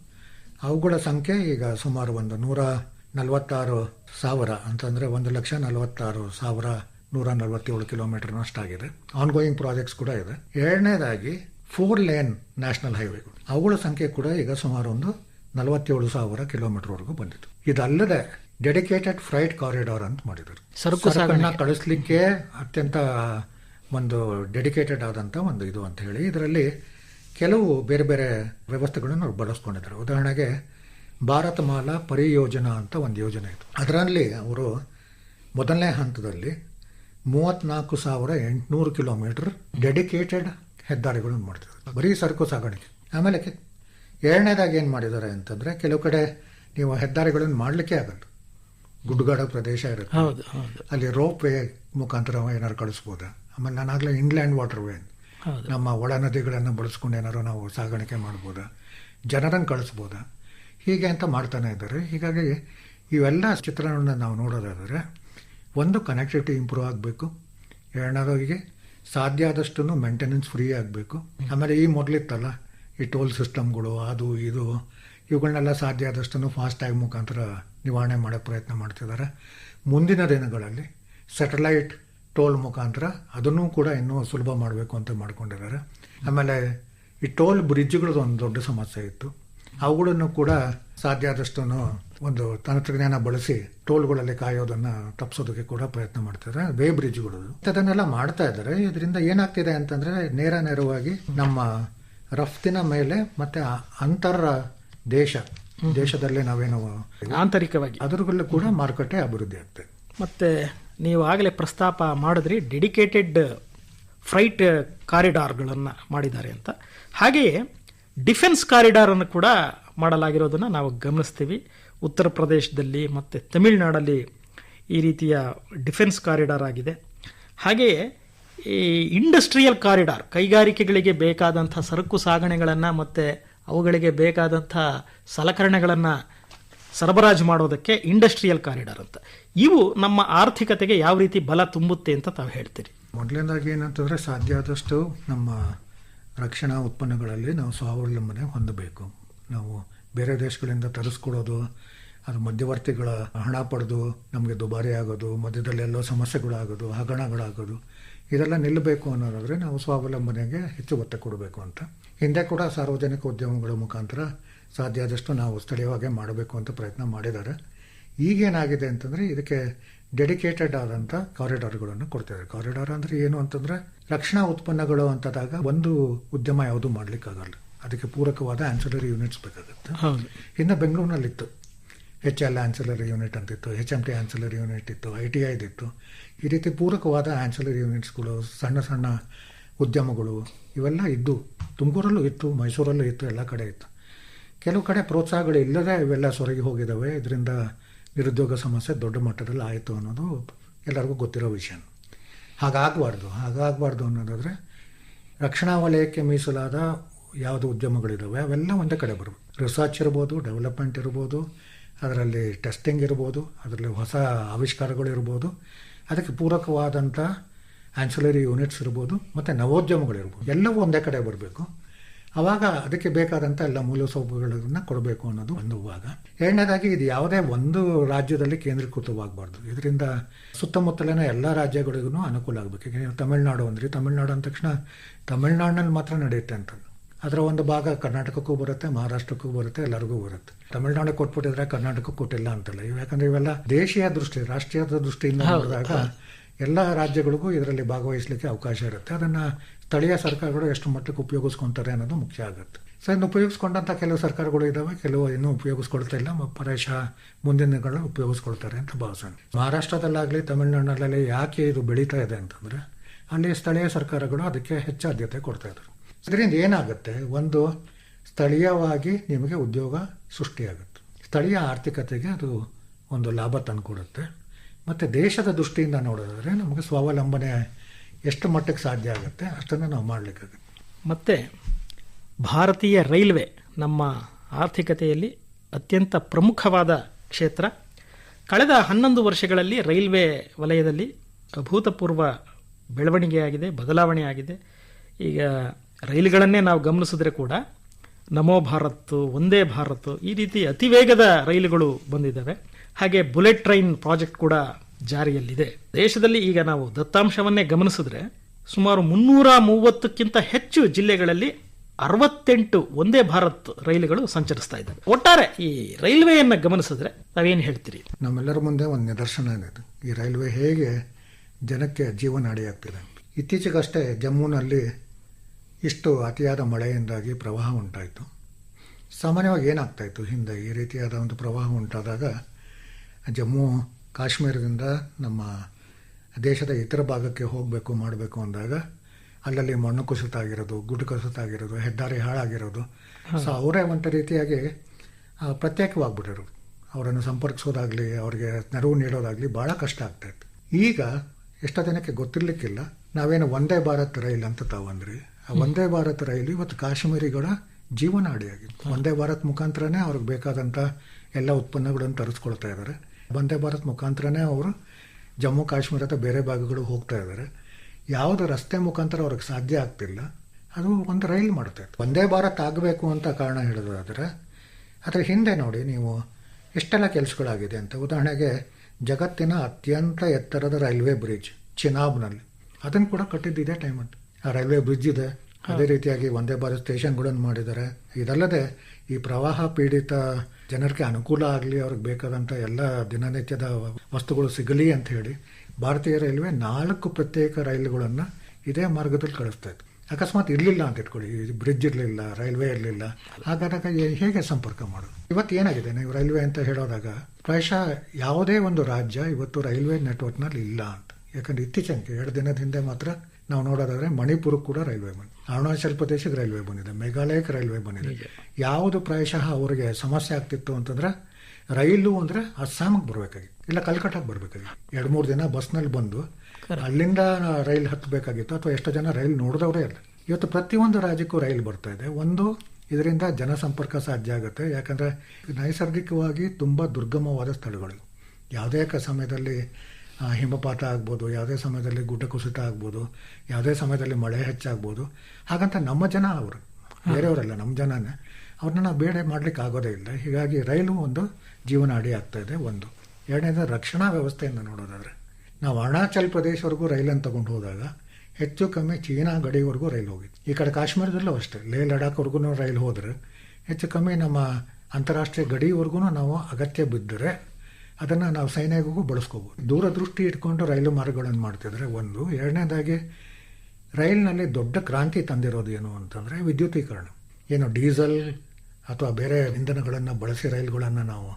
ಅವುಗಳ ಸಂಖ್ಯೆ ಈಗ ಸುಮಾರು ಒಂದು ನೂರ ನಲವತ್ತಾರು ಸಾವಿರ ಅಂತಂದರೆ ಒಂದು ಲಕ್ಷ ನಲವತ್ತಾರು ಸಾವಿರ ನೂರ ನಲವತ್ತೇಳು ಕಿಲೋಮೀಟರ್ನಷ್ಟಾಗಿದೆ ಆನ್ಗೋಯಿಂಗ್ ಪ್ರಾಜೆಕ್ಟ್ಸ್ ಕೂಡ ಇದೆ. ಎರಡನೇದಾಗಿ ಫೋರ್ ಲೇನ್ ನ್ಯಾಷನಲ್ ಹೈವೇಗಳು ಅವುಗಳ ಸಂಖ್ಯೆ ಕೂಡ ಈಗ ಸುಮಾರು ಒಂದು ನಲವತ್ತೇಳು ಸಾವಿರ ಕಿಲೋಮೀಟರ್ವರೆಗೂ ಬಂದಿತ್ತು. ಇದಲ್ಲದೆ ಡೆಡಿಕೇಟೆಡ್ ಫ್ರೈಟ್ ಕಾರಿಡಾರ್ ಅಂತ ಮಾಡಿದರು. ಸರಕು ಸಾಗಣೆ. ಕಳಿಸ್ಲಿಕ್ಕೆ ಅತ್ಯಂತ ಒಂದು ಡೆಡಿಕೇಟೆಡ್ ಆದಂಥ ಒಂದು ಇದು ಅಂತ ಹೇಳಿ ಇದರಲ್ಲಿ ಕೆಲವು ಬೇರೆ ಬೇರೆ ವ್ಯವಸ್ಥೆಗಳನ್ನು ಅವರು ಬಳಸ್ಕೊಂಡಿದ್ದಾರೆ. ಉದಾಹರಣೆಗೆ ಭಾರತ ಮಾಲಾ ಪರಿಯೋಜನಾ ಅಂತ ಒಂದು ಯೋಜನೆ ಇತ್ತು. ಅದರಲ್ಲಿ ಅವರು ಮೊದಲನೇ ಹಂತದಲ್ಲಿ ಮೂವತ್ನಾಲ್ಕು ಸಾವಿರ ಎಂಟುನೂರು ಕಿಲೋಮೀಟರ್ ಡೆಡಿಕೇಟೆಡ್ ಹೆದ್ದಾರಿಗಳನ್ನು ಮಾಡ್ತಿದ್ದಾರೆ. ಬರೀ ಸರಕು ಸಾಗಾಣಿಕೆ. ಆಮೇಲೆ ಎರಡನೇದಾಗಿ ಏನು ಮಾಡಿದ್ದಾರೆ ಅಂತಂದರೆ ಕೆಲವು ಕಡೆ ನೀವು ಹೆದ್ದಾರಿಗಳನ್ನು ಮಾಡಲಿಕ್ಕೆ ಆಗಲ್ಲ. ಗುಡ್ಡಗಾಡ ಪ್ರದೇಶ ಇರುತ್ತೆ. ಅಲ್ಲಿ ರೋಪ್ ವೇ ಮುಖಾಂತರ ಏನಾದ್ರು ಕಳಿಸ್ಬೋದಾ? ಆಮೇಲೆ ನಾನು ಆಗಲೇ ಇನ್ಲ್ಯಾಂಡ್ ವಾಟರ್ ವೇ ನಮ್ಮ ಒಳ ನದಿಗಳನ್ನು ಬಳಸ್ಕೊಂಡು ಏನಾದ್ರು ನಾವು ಸಾಗಾಣಿಕೆ ಮಾಡ್ಬೋದಾ? ಜನರನ್ನು ಕಳಿಸ್ಬೋದಾ? ಹೀಗೆ ಅಂತ ಮಾಡ್ತಾನೆ ಇದ್ದಾರೆ. ಹೀಗಾಗಿ ಇವೆಲ್ಲ ಚಿತ್ರಣವನ್ನು ನಾವು ನೋಡೋದಾದರೆ ಒಂದು ಕನೆಕ್ಟಿವಿಟಿ ಇಂಪ್ರೂವ್ ಆಗಬೇಕು. ಎರಡನೇದಾಗಿ ಸಾಧ್ಯ ಆದಷ್ಟು ಮೇಂಟೆನೆನ್ಸ್ ಫ್ರೀ ಆಗಬೇಕು. ಆಮೇಲೆ ಈ ಮೊದಲಿತ್ತಲ್ಲ ಈ ಟೋಲ್ ಸಿಸ್ಟಮ್ಗಳು ಅದು ಇದು ಇವುಗಳನ್ನೆಲ್ಲ ಸಾಧ್ಯ ಆದಷ್ಟು ಫಾಸ್ಟಾಗಿ ಮುಖಾಂತರ ನಿವಾರಣೆ ಮಾಡೋ ಪ್ರಯತ್ನ ಮಾಡ್ತಿದ್ದಾರೆ. ಮುಂದಿನ ದಿನಗಳಲ್ಲಿ ಸ್ಯಾಟಲೈಟ್ ಟೋಲ್ ಮುಖಾಂತರ ಅದನ್ನು ಕೂಡ ಇನ್ನೂ ಸುಲಭ ಮಾಡಬೇಕು ಅಂತ ಮಾಡ್ಕೊಂಡಿದ್ದಾರೆ. ಆಮೇಲೆ ಈ ಟೋಲ್ ಬ್ರಿಡ್ಜ್ಗಳದ್ದು ಒಂದು ದೊಡ್ಡ ಸಮಸ್ಯೆ ಇತ್ತು. ಅವುಗಳನ್ನು ಕೂಡ ಸಾಧ್ಯ ಆದಷ್ಟು ಒಂದು ತಂತ್ರಜ್ಞಾನ ಬಳಸಿ ಟೋಲ್ಗಳಲ್ಲಿ ಕಾಯೋದನ್ನ ತಪ್ಪಿಸೋದಕ್ಕೆ ಕೂಡ ಪ್ರಯತ್ನ ಮಾಡ್ತಾರೆ ವೇ ಬ್ರಿಡ್ಜ್ಗಳು ಅದನ್ನೆಲ್ಲ ಮಾಡ್ತಾ ಇದ್ದಾರೆ. ಇದರಿಂದ ಏನಾಗ್ತಿದೆ ಅಂತಂದ್ರೆ ನೇರ ನೇರವಾಗಿ ನಮ್ಮ ರಫ್ತಿನ ಮೇಲೆ ಮತ್ತೆ ಅಂತರ ದೇಶ ದೇಶದಲ್ಲೇ ನಾವೇನು ಆಂತರಿಕವಾಗಿ. ಅದರಲ್ಲೂ ಕೂಡ ಮಾರುಕಟ್ಟೆ ಅಭಿವೃದ್ಧಿ ಆಗ್ತದೆ. ಮತ್ತೆ ನೀವು ಆಗಲೇ ಪ್ರಸ್ತಾಪ ಮಾಡಿದ್ರಿ ಡೆಡಿಕೇಟೆಡ್ ಫ್ರೈಟ್ ಕಾರಿಡಾರ್ಗಳನ್ನು ಮಾಡಿದ್ದಾರೆ ಅಂತ. ಹಾಗೆಯೇ ಡಿಫೆನ್ಸ್ ಕಾರಿಡಾರ್ ಅನ್ನು ಕೂಡ ಮಾಡಲಾಗಿರೋದನ್ನು ನಾವು ಗಮನಿಸ್ತೀವಿ. ಉತ್ತರ ಪ್ರದೇಶದಲ್ಲಿ ಮತ್ತು ತಮಿಳುನಾಡಲ್ಲಿ ಈ ರೀತಿಯ ಡಿಫೆನ್ಸ್ ಕಾರಿಡಾರ್ ಆಗಿದೆ. ಹಾಗೆಯೇ ಈ ಇಂಡಸ್ಟ್ರಿಯಲ್ ಕಾರಿಡಾರ್, ಕೈಗಾರಿಕೆಗಳಿಗೆ ಬೇಕಾದಂಥ ಸರಕು ಸಾಗಣೆಗಳನ್ನು ಮತ್ತು ಅವುಗಳಿಗೆ ಬೇಕಾದಂಥ ಸಲಕರಣೆಗಳನ್ನು ಸರಬರಾಜು ಮಾಡೋದಕ್ಕೆ ಇಂಡಸ್ಟ್ರಿಯಲ್ ಕಾರಿಡಾರ್ ಅಂತ. ಇವು ನಮ್ಮ ಆರ್ಥಿಕತೆಗೆ ಯಾವ ರೀತಿ ಬಲ ತುಂಬುತ್ತೆ ಅಂತ ತಾವು ಹೇಳ್ತೀರಿ. ಮೊದಲನೇದಾಗಿ ಏನಂತಂದರೆ ಸಾಧ್ಯ ಆದಷ್ಟು ನಮ್ಮ ರಕ್ಷಣಾ ಉತ್ಪನ್ನಗಳಲ್ಲಿ ನಾವು ಸ್ವಾವಲಂಬನೆ ಹೊಂದಬೇಕು. ನಾವು ಬೇರೆ ದೇಶಗಳಿಂದ ತರಿಸ್ಕೊಡೋದು, ಅದು ಮಧ್ಯವರ್ತಿಗಳ ಹಣ ಪಡೆದು ನಮಗೆ ದುಬಾರಿ ಆಗೋದು ಮಧ್ಯದಲ್ಲೆಲ್ಲೋ ಸಮಸ್ಯೆಗಳಾಗೋದು, ಹಗರಣಗಳಾಗೋದು, ಇದೆಲ್ಲ ನಿಲ್ಲಬೇಕು ಅನ್ನೋದಾದರೆ ನಾವು ಸ್ವಾವಲಂಬನೆಗೆ ಹೆಚ್ಚು ಒತ್ತು ಕೊಡಬೇಕು ಅಂತ. ಹಿಂದೆ ಕೂಡ ಸಾರ್ವಜನಿಕ ಉದ್ಯಮಗಳ ಮುಖಾಂತರ ಸಾಧ್ಯ ಆದಷ್ಟು ನಾವು ಸ್ಥಳೀಯವಾಗಿ ಮಾಡಬೇಕು ಅಂತ ಪ್ರಯತ್ನ ಮಾಡಿದ್ದಾರೆ. ಈಗೇನಾಗಿದೆ ಅಂತಂದರೆ ಇದಕ್ಕೆ ಡೆಡಿಕೇಟೆಡ್ ಆದಂಥ ಕಾರಿಡಾರ್ಗಳನ್ನು ಕೊಡ್ತಿದ್ದಾರೆ ಕಾರಿಡಾರ್ ಅಂದರೆ ಏನು ಅಂತಂದರೆ ರಕ್ಷಣಾ ಉತ್ಪನ್ನಗಳು ಅಂತದಾಗ ಒಂದು ಉದ್ಯಮ ಯಾವುದು ಮಾಡಲಿಕ್ಕಾಗಲ್ಲ. ಅದಕ್ಕೆ ಪೂರಕವಾದ ಆನ್ಸಲರಿ ಯೂನಿಟ್ಸ್ ಬೇಕಾಗುತ್ತೆ. ಇನ್ನು ಬೆಂಗಳೂರಿನಲ್ಲಿತ್ತು. ಎಚ್ ಎಲ್ ಆನ್ಸಲರಿ ಯೂನಿಟ್ ಅಂತಿತ್ತು H M T ancillary unit ಇತ್ತು ಐ ಟಿ ಐದಿತ್ತು ಈ ರೀತಿ ಪೂರಕವಾದ ಆನ್ಸಲರಿ ಯೂನಿಟ್ಸ್ಗಳು ಸಣ್ಣ ಸಣ್ಣ ಉದ್ಯಮಗಳು ಇವೆಲ್ಲ ಇದ್ದು ತುಮಕೂರಲ್ಲೂ ಇತ್ತು ಮೈಸೂರಲ್ಲೂ ಇತ್ತು ಎಲ್ಲ ಕಡೆ ಇತ್ತು. ಕೆಲವು ಕಡೆ ಪ್ರೋತ್ಸಾಹಗಳು ಇಲ್ಲದೆ ಇವೆಲ್ಲ ಸೊರಗಿ ಹೋಗಿದ್ದಾವೆ. ಇದರಿಂದ ನಿರುದ್ಯೋಗ ಸಮಸ್ಯೆ ದೊಡ್ಡ ಮಟ್ಟದಲ್ಲಿ ಆಯಿತು ಅನ್ನೋದು ಎಲ್ಲರಿಗೂ ಗೊತ್ತಿರೋ ವಿಷಯ. ಹಾಗಾಗಬಾರ್ದು ಹಾಗಾಗಬಾರ್ದು ಅನ್ನೋದಾದರೆ ರಕ್ಷಣಾ ವಲಯಕ್ಕೆ ಮೀಸಲಾದ ಯಾವುದು ಉದ್ಯಮಗಳಿದ್ದಾವೆ ಅವೆಲ್ಲ ಒಂದೇ ಕಡೆ ಬರಬೇಕು ರಿಸರ್ಚ್ ಇರ್ಬೋದು, ಡೆವಲಪ್ಮೆಂಟ್ ಇರ್ಬೋದು, ಅದರಲ್ಲಿ ಟೆಸ್ಟಿಂಗ್ ಇರ್ಬೋದು, ಅದರಲ್ಲಿ ಹೊಸ ಆವಿಷ್ಕಾರಗಳು ಇರ್ಬೋದು, ಅದಕ್ಕೆ ಪೂರಕವಾದಂಥ ಆ್ಯನ್ಸುಲರಿ ಯೂನಿಟ್ಸ್ ಇರ್ಬೋದು, ಮತ್ತು ನವೋದ್ಯಮಗಳಿರ್ಬೋದು. ಎಲ್ಲವೂ ಒಂದೇ ಕಡೆ ಬರಬೇಕು. ಆವಾಗ ಅದಕ್ಕೆ ಬೇಕಾದಂಥ ಎಲ್ಲ ಮೂಲಸೌಕರ್ಯಗಳನ್ನು ಕೊಡಬೇಕು ಅನ್ನೋದು ಒಂದು ಭಾಗ ಎರಡನೇದಾಗಿ ಇದು ಯಾವುದೇ ಒಂದು ರಾಜ್ಯದಲ್ಲಿ ಕೇಂದ್ರೀಕೃತವಾಗಬಾರ್ದು. ಇದರಿಂದ ಸುತ್ತಮುತ್ತಲಿನ ಎಲ್ಲ ರಾಜ್ಯಗಳಿಗೂ ಅನುಕೂಲ ಆಗಬೇಕು. ಈಗ ತಮಿಳ್ನಾಡು ಅಂದರೆ ತಮಿಳ್ನಾಡು ಅಂದ ತಕ್ಷಣ ತಮಿಳ್ನಾಡಿನಲ್ಲಿ ಮಾತ್ರ ನಡೆಯುತ್ತೆ ಅಂತ ಅದರ ಒಂದು ಭಾಗ ಕರ್ನಾಟಕಕ್ಕೂ ಬರುತ್ತೆ ಮಹಾರಾಷ್ಟ್ರಕ್ಕೂ ಬರುತ್ತೆ ಎಲ್ಲರಿಗೂ ಬರುತ್ತೆ. ತಮಿಳ್ನಾಡು ಕೊಟ್ಬಿಟ್ಟಿದ್ರೆ ಕರ್ನಾಟಕ ಕೊಟ್ಟಿಲ್ಲ ಅಂತಲ್ಲ. ಇವು ಯಾಕಂದ್ರೆ ಇವೆಲ್ಲ ದೇಶೀಯ ದೃಷ್ಟಿ ರಾಷ್ಟ್ರೀಯದ ದೃಷ್ಟಿಯಿಂದ ನೋಡಿದಾಗ ಎಲ್ಲ ರಾಜ್ಯಗಳಿಗೂ ಇದರಲ್ಲಿ ಭಾಗವಹಿಸಲಿಕ್ಕೆ ಅವಕಾಶ ಇರುತ್ತೆ. ಅದನ್ನು ಸ್ಥಳೀಯ ಸರ್ಕಾರಗಳು ಎಷ್ಟು ಮಟ್ಟಕ್ಕೆ ಉಪಯೋಗಿಸ್ಕೊತಾರೆ ಅನ್ನೋದು ಮುಖ್ಯ ಆಗುತ್ತೆ. ಸೊ ಇನ್ನು ಉಪಯೋಗಿಸ್ಕೊಂಡಂಥ ಕೆಲವು ಸರ್ಕಾರಗಳು ಇದ್ದಾವೆ ಕೆಲವು ಇನ್ನೂ ಉಪಯೋಗಿಸ್ಕೊಳ್ತಾ ಇಲ್ಲ ಪರೇಶ ಮುಂದಿನ ದಿನಗಳು ಉಪಯೋಗಿಸ್ಕೊಳ್ತಾರೆ ಅಂತ ಭಾವಿಸೋಣ. ಮಹಾರಾಷ್ಟ್ರದಲ್ಲಾಗಲಿ ತಮಿಳುನಾಡಿನಲ್ಲಿ ಯಾಕೆ ಇದು ಬೆಳೀತಾ ಇದೆ ಅಂತಂದರೆ, ಅಲ್ಲಿ ಸ್ಥಳೀಯ ಸರ್ಕಾರಗಳು ಅದಕ್ಕೆ ಹೆಚ್ಚು ಆದ್ಯತೆ ಕೊಡ್ತಾ ಇದರಿಂದ ಏನಾಗುತ್ತೆ, ಒಂದು ಸ್ಥಳೀಯವಾಗಿ ನಿಮಗೆ ಉದ್ಯೋಗ ಸೃಷ್ಟಿಯಾಗುತ್ತೆ. ಸ್ಥಳೀಯ ಆರ್ಥಿಕತೆಗೆ ಅದು ಒಂದು ಲಾಭ ತಂದುಕೊಡುತ್ತೆ. ಮತ್ತು ದೇಶದ ದೃಷ್ಟಿಯಿಂದ ನೋಡೋದಾದರೆ ನಮಗೆ ಸ್ವಾವಲಂಬನೆ ಎಷ್ಟು ಮಟ್ಟಕ್ಕೆ ಸಾಧ್ಯ ಆಗುತ್ತೆ ಅಷ್ಟನ್ನು ನಾವು ಮಾಡಲಿಕ್ಕಾಗುತ್ತೆ. ಮತ್ತು ಭಾರತೀಯ ರೈಲ್ವೆ ನಮ್ಮ ಆರ್ಥಿಕತೆಯಲ್ಲಿ ಅತ್ಯಂತ ಪ್ರಮುಖವಾದ ಕ್ಷೇತ್ರ. ಕಳೆದ ಹನ್ನೊಂದು ವರ್ಷಗಳಲ್ಲಿ ರೈಲ್ವೆ ವಲಯದಲ್ಲಿ ಅಭೂತಪೂರ್ವ ಬೆಳವಣಿಗೆಯಾಗಿದೆ ಬದಲಾವಣೆ ಆಗಿದೆ ಈಗ ರೈಲುಗಳನ್ನೇ ನಾವು ಗಮನಿಸಿದ್ರೆ ಕೂಡ ನಮೋ ಭಾರತ್, ಒಂದೇ ಭಾರತ್ ಈ ರೀತಿ ಅತಿ ವೇಗದ ರೈಲುಗಳು ಬಂದಿದ್ದಾವೆ. ಹಾಗೆ ಬುಲೆಟ್ ಟ್ರೈನ್ ಪ್ರಾಜೆಕ್ಟ್ ಕೂಡ ಜಾರಿಯಲ್ಲಿದೆ. ದೇಶದಲ್ಲಿ ಈಗ ನಾವು ದತ್ತಾಂಶವನ್ನೇ ಗಮನಿಸಿದ್ರೆ ಸುಮಾರು ಮುನ್ನೂರ ಮೂವತ್ತಕ್ಕಿಂತ ಹೆಚ್ಚು ಜಿಲ್ಲೆಗಳಲ್ಲಿ ಅರವತ್ತೆಂಟು ಒಂದೇ ಭಾರತ್ ರೈಲುಗಳು ಸಂಚರಿಸ್ತಾ ಇದ್ದಾವೆ. ಒಟ್ಟಾರೆ ಈ ರೈಲ್ವೆಯನ್ನು ಗಮನಿಸಿದ್ರೆ ನಾವೇನು ಹೇಳ್ತೀರಿ? ನಮ್ಮೆಲ್ಲರ ಮುಂದೆ ಒಂದು ನಿದರ್ಶನ ಇದೆ ಈ ರೈಲ್ವೆ ಹೇಗೆ ಜನಕ್ಕೆ ಜೀವನಾಡಿಯಾಗ್ತಿದೆ ಇತ್ತೀಚೆಗಷ್ಟೇ ಜಮ್ಮುನಲ್ಲಿ ಇಷ್ಟು ಅತಿಯಾದ ಮಳೆಯಿಂದಾಗಿ ಪ್ರವಾಹ ಉಂಟಾಯಿತು. ಸಾಮಾನ್ಯವಾಗಿ ಏನಾಗ್ತಾಯಿತ್ತು ಹಿಂದೆ ಈ ರೀತಿಯಾದ ಒಂದು ಪ್ರವಾಹ ಉಂಟಾದಾಗ ಜಮ್ಮು ಕಾಶ್ಮೀರದಿಂದ ನಮ್ಮ ದೇಶದ ಇತರ ಭಾಗಕ್ಕೆ ಹೋಗಬೇಕು ಮಾಡಬೇಕು ಅಂದಾಗ ಅಲ್ಲಲ್ಲಿ ಮಣ್ಣು ಕುಸಿತ ಆಗಿರೋದು ಗುಡ್ಡು ಕುಸಿತ ಆಗಿರೋದು ಹೆದ್ದಾರಿ ಹಾಳಾಗಿರೋದು. ಸೊ ಅವರೇ ಒಂದು ರೀತಿಯಾಗಿ ಪ್ರತ್ಯೇಕವಾಗ್ಬಿಟ್ಟಿರೋದು ಅವರನ್ನು ಸಂಪರ್ಕಿಸೋದಾಗಲಿ ಅವರಿಗೆ ನೆರವು ನೀಡೋದಾಗಲಿ ಭಾಳ ಕಷ್ಟ ಆಗ್ತಾಯಿತ್ತು ಈಗ ಎಷ್ಟೋ ಜನಕ್ಕೆ ಗೊತ್ತಿರಲಿಕ್ಕಿಲ್ಲ. ನಾವೇನು ಒಂದೇ ಭಾರತ್ ರೈಲ್ ಅಂತ ತಾವಂದ್ರಿ ಆ ಒಂದೇ ಭಾರತ್ ರೈಲು ಇವತ್ತು ಕಾಶ್ಮೀರಿಗಳ ಜೀವನಾಡಿಯಾಗಿದೆ ಒಂದೇ ಭಾರತ್ ಮುಖಾಂತರನೇ ಅವ್ರಿಗೆ ಬೇಕಾದಂಥ ಎಲ್ಲ ಉತ್ಪನ್ನಗಳನ್ನು ತರಿಸ್ಕೊಳ್ತಾ ಇದ್ದಾರೆ. ಒಂದೇ ಭಾರತ್ ಮುಖಾಂತರನೇ ಅವರು ಜಮ್ಮು ಕಾಶ್ಮೀರದ ಬೇರೆ ಭಾಗಗಳು ಹೋಗ್ತಾ ಇದ್ದಾರೆ ಯಾವುದು ರಸ್ತೆ ಮುಖಾಂತರ ಅವ್ರಿಗೆ ಸಾಧ್ಯ ಆಗ್ತಿಲ್ಲ. ಅದು ಒಂದು ರೈಲ್ ಮಾಡ್ತಾ ಇತ್ತು ಒಂದೇ ಭಾರತ್ ಆಗಬೇಕು ಅಂತ ಕಾರಣ ಹೇಳೋದಾದರೆ ಅದರ ಹಿಂದೆ ನೋಡಿ ನೀವು ಎಷ್ಟೆಲ್ಲ ಕೆಲಸಗಳಾಗಿದೆ ಅಂತ. ಉದಾಹರಣೆಗೆ ಜಗತ್ತಿನ ಅತ್ಯಂತ ಎತ್ತರದ ರೈಲ್ವೆ ಬ್ರಿಡ್ಜ್, ಚಿನಾಬ್ನಲ್ಲಿ. ಅದನ್ನು ಕೂಡ ಕಟ್ಟಿದ್ದಿದೆ ಟೈಮಲ್ಲಿ ಆ ರೈಲ್ವೆ ಬ್ರಿಡ್ಜ್ ಇದೆ. ಅದೇ ರೀತಿಯಾಗಿ ಒಂದೇ ಭಾರತ್ ಸ್ಟೇಷನ್ಗಳನ್ನು ಮಾಡಿದ್ದಾರೆ. ಇದಲ್ಲದೆ ಈ ಪ್ರವಾಹ ಪೀಡಿತ ಜನರಿಗೆ ಅನುಕೂಲ ಆಗಲಿ, ಅವ್ರಿಗೆ ಬೇಕಾದಂಥ ಎಲ್ಲ ದಿನನಿತ್ಯದ ವಸ್ತುಗಳು ಸಿಗಲಿ ಅಂತ ಹೇಳಿ ಭಾರತೀಯ ರೈಲ್ವೆ ನಾಲ್ಕು ಪ್ರತ್ಯೇಕ ರೈಲುಗಳನ್ನು ಇದೇ ಮಾರ್ಗದಲ್ಲಿ ಕಳಿಸ್ತಾ ಇತ್ತು. ಅಕಸ್ಮಾತ್ ಇರಲಿಲ್ಲ ಅಂತ ಇಟ್ಕೊಳ್ಳಿ ಬ್ರಿಡ್ಜ್ ಇರಲಿಲ್ಲ, ರೈಲ್ವೆ ಇರಲಿಲ್ಲ. ಹಾಗಾದಾಗ ಹೇಗೆ ಸಂಪರ್ಕ ಮಾಡೋದು? ಇವತ್ತು ಏನಾಗಿದೆ? ನೀವು ರೈಲ್ವೆ ಅಂತ ಹೇಳೋದಾಗ ಪ್ರಾಯಶಃ ಯಾವುದೇ ಒಂದು ರಾಜ್ಯ ಇವತ್ತು ರೈಲ್ವೆ ನೆಟ್ವರ್ಕ್ನಲ್ಲಿ ಇಲ್ಲ ಅಂತ. ಯಾಕಂದ್ರೆ ಇತ್ತೀಚೆಗೆ ಎರಡು ದಿನದ ಹಿಂದೆ ಮಾತ್ರ ನಾವು ನೋಡೋದಾದ್ರೆ ಮಣಿಪುರಕ್ಕೆ ಕೂಡ ರೈಲ್ವೆ ಬಂದಿದೆ ಅರುಣಾಚಲ್ ಪ್ರದೇಶಕ್ಕೆ ರೈಲ್ವೆ ಬಂದಿದೆ ಮೇಘಾಲಯಕ್ಕೆ ರೈಲ್ವೆ ಬಂದಿದೆ. ಯಾವುದು ಪ್ರಾಯಶಃ ಅವರಿಗೆ ಸಮಸ್ಯೆ ಆಗ್ತಿತ್ತು ಅಂತಂದ್ರೆ ರೈಲು ಅಂದ್ರೆ ಅಸ್ಸಾಮಿಗೆ ಬರಬೇಕಾಗಿತ್ತು ಇಲ್ಲ ಕಲ್ಕಟ್ಟಾಗೆ ಬರಬೇಕಾಗಿತ್ತು ಎರಡು ಮೂರು ದಿನ ಬಸ್ನಲ್ಲಿ ಬಂದು ಅಲ್ಲಿಂದ ರೈಲ್ ಹತ್ತಬೇಕಾಗಿತ್ತು ಅಥವಾ ಎಷ್ಟೋ ಜನ ರೈಲ್ ನೋಡಿದವರೇ ಇಲ್ಲ. ಇವತ್ತು ಪ್ರತಿಯೊಂದು ರಾಜ್ಯಕ್ಕೂ ರೈಲ್ ಬರ್ತಾ ಇದೆ. ಒಂದು ಇದರಿಂದ ಜನಸಂಪರ್ಕ ಸಾಧ್ಯ ಆಗುತ್ತೆ. ಯಾಕಂದ್ರೆ ನೈಸರ್ಗಿಕವಾಗಿ ತುಂಬ ದುರ್ಗಮವಾದ ಸ್ಥಳಗಳು. ಯಾವುದೇ ಸಮಯದಲ್ಲಿ ಹಿಮಪಾತ ಆಗ್ಬೋದು ಯಾವುದೇ ಸಮಯದಲ್ಲಿ ಗುಡ್ಡ ಕುಸಿತ ಆಗ್ಬೋದು ಯಾವುದೇ ಸಮಯದಲ್ಲಿ ಮಳೆ ಹೆಚ್ಚಾಗ್ಬೋದು. ಹಾಗಂತ ನಮ್ಮ ಜನ ಅವರು ಬೇರೆಯವರಲ್ಲ ನಮ್ಮ ಜನನೇ ಅವ್ರನ್ನ ನಾವು ಬೇಡ ಮಾಡಲಿಕ್ಕೆ ಆಗೋದೇ ಇಲ್ಲ. ಹೀಗಾಗಿ ರೈಲು ಒಂದು ಜೀವನಾಡಿ ಆಗ್ತಾ ಇದೆ ಒಂದು. ಎರಡನೇದು ರಕ್ಷಣಾ ವ್ಯವಸ್ಥೆಯಿಂದ ನೋಡೋದಾದರೆ ನಾವು ಅರುಣಾಚಲ್ ಪ್ರದೇಶವರೆಗೂ ರೈಲನ್ನು ತೊಗೊಂಡು ಹೋದಾಗ ಹೆಚ್ಚು ಕಮ್ಮಿ ಚೀನಾ ಗಡಿವರೆಗೂ ರೈಲು ಹೋಗಿತ್ತು. ಈ ಕಡೆ ಕಾಶ್ಮೀರದಲ್ಲೂ ಅಷ್ಟೇ ಲೇ ಲಡಾಖ್ವರೆಗೂ ರೈಲು ಹೋದರೆ ಹೆಚ್ಚು ಕಮ್ಮಿ ನಮ್ಮ ಅಂತಾರಾಷ್ಟ್ರೀಯ ಗಡಿವರೆಗೂ ನಾವು ಅಗತ್ಯ ಬಿದ್ದರೆ ಅದನ್ನು ನಾವು ಸೈನ್ಯಗೂ ಬಳಸ್ಕೋಬೋದು. ದೂರದೃಷ್ಟಿ ಇಟ್ಕೊಂಡು ರೈಲು ಮಾರ್ಗಗಳನ್ನು ಮಾಡ್ತಿದ್ರೆ ಒಂದು. ಎರಡನೇದಾಗಿ ರೈಲಿನಲ್ಲಿ ದೊಡ್ಡ ಕ್ರಾಂತಿ ತಂದಿರೋದು ಏನು ಅಂತಂದರೆ ವಿದ್ಯುತೀಕರಣ. ಏನು ಡೀಸೆಲ್ ಅಥವಾ ಬೇರೆ ಇಂಧನಗಳನ್ನು ಬಳಸಿ ರೈಲುಗಳನ್ನು ನಾವು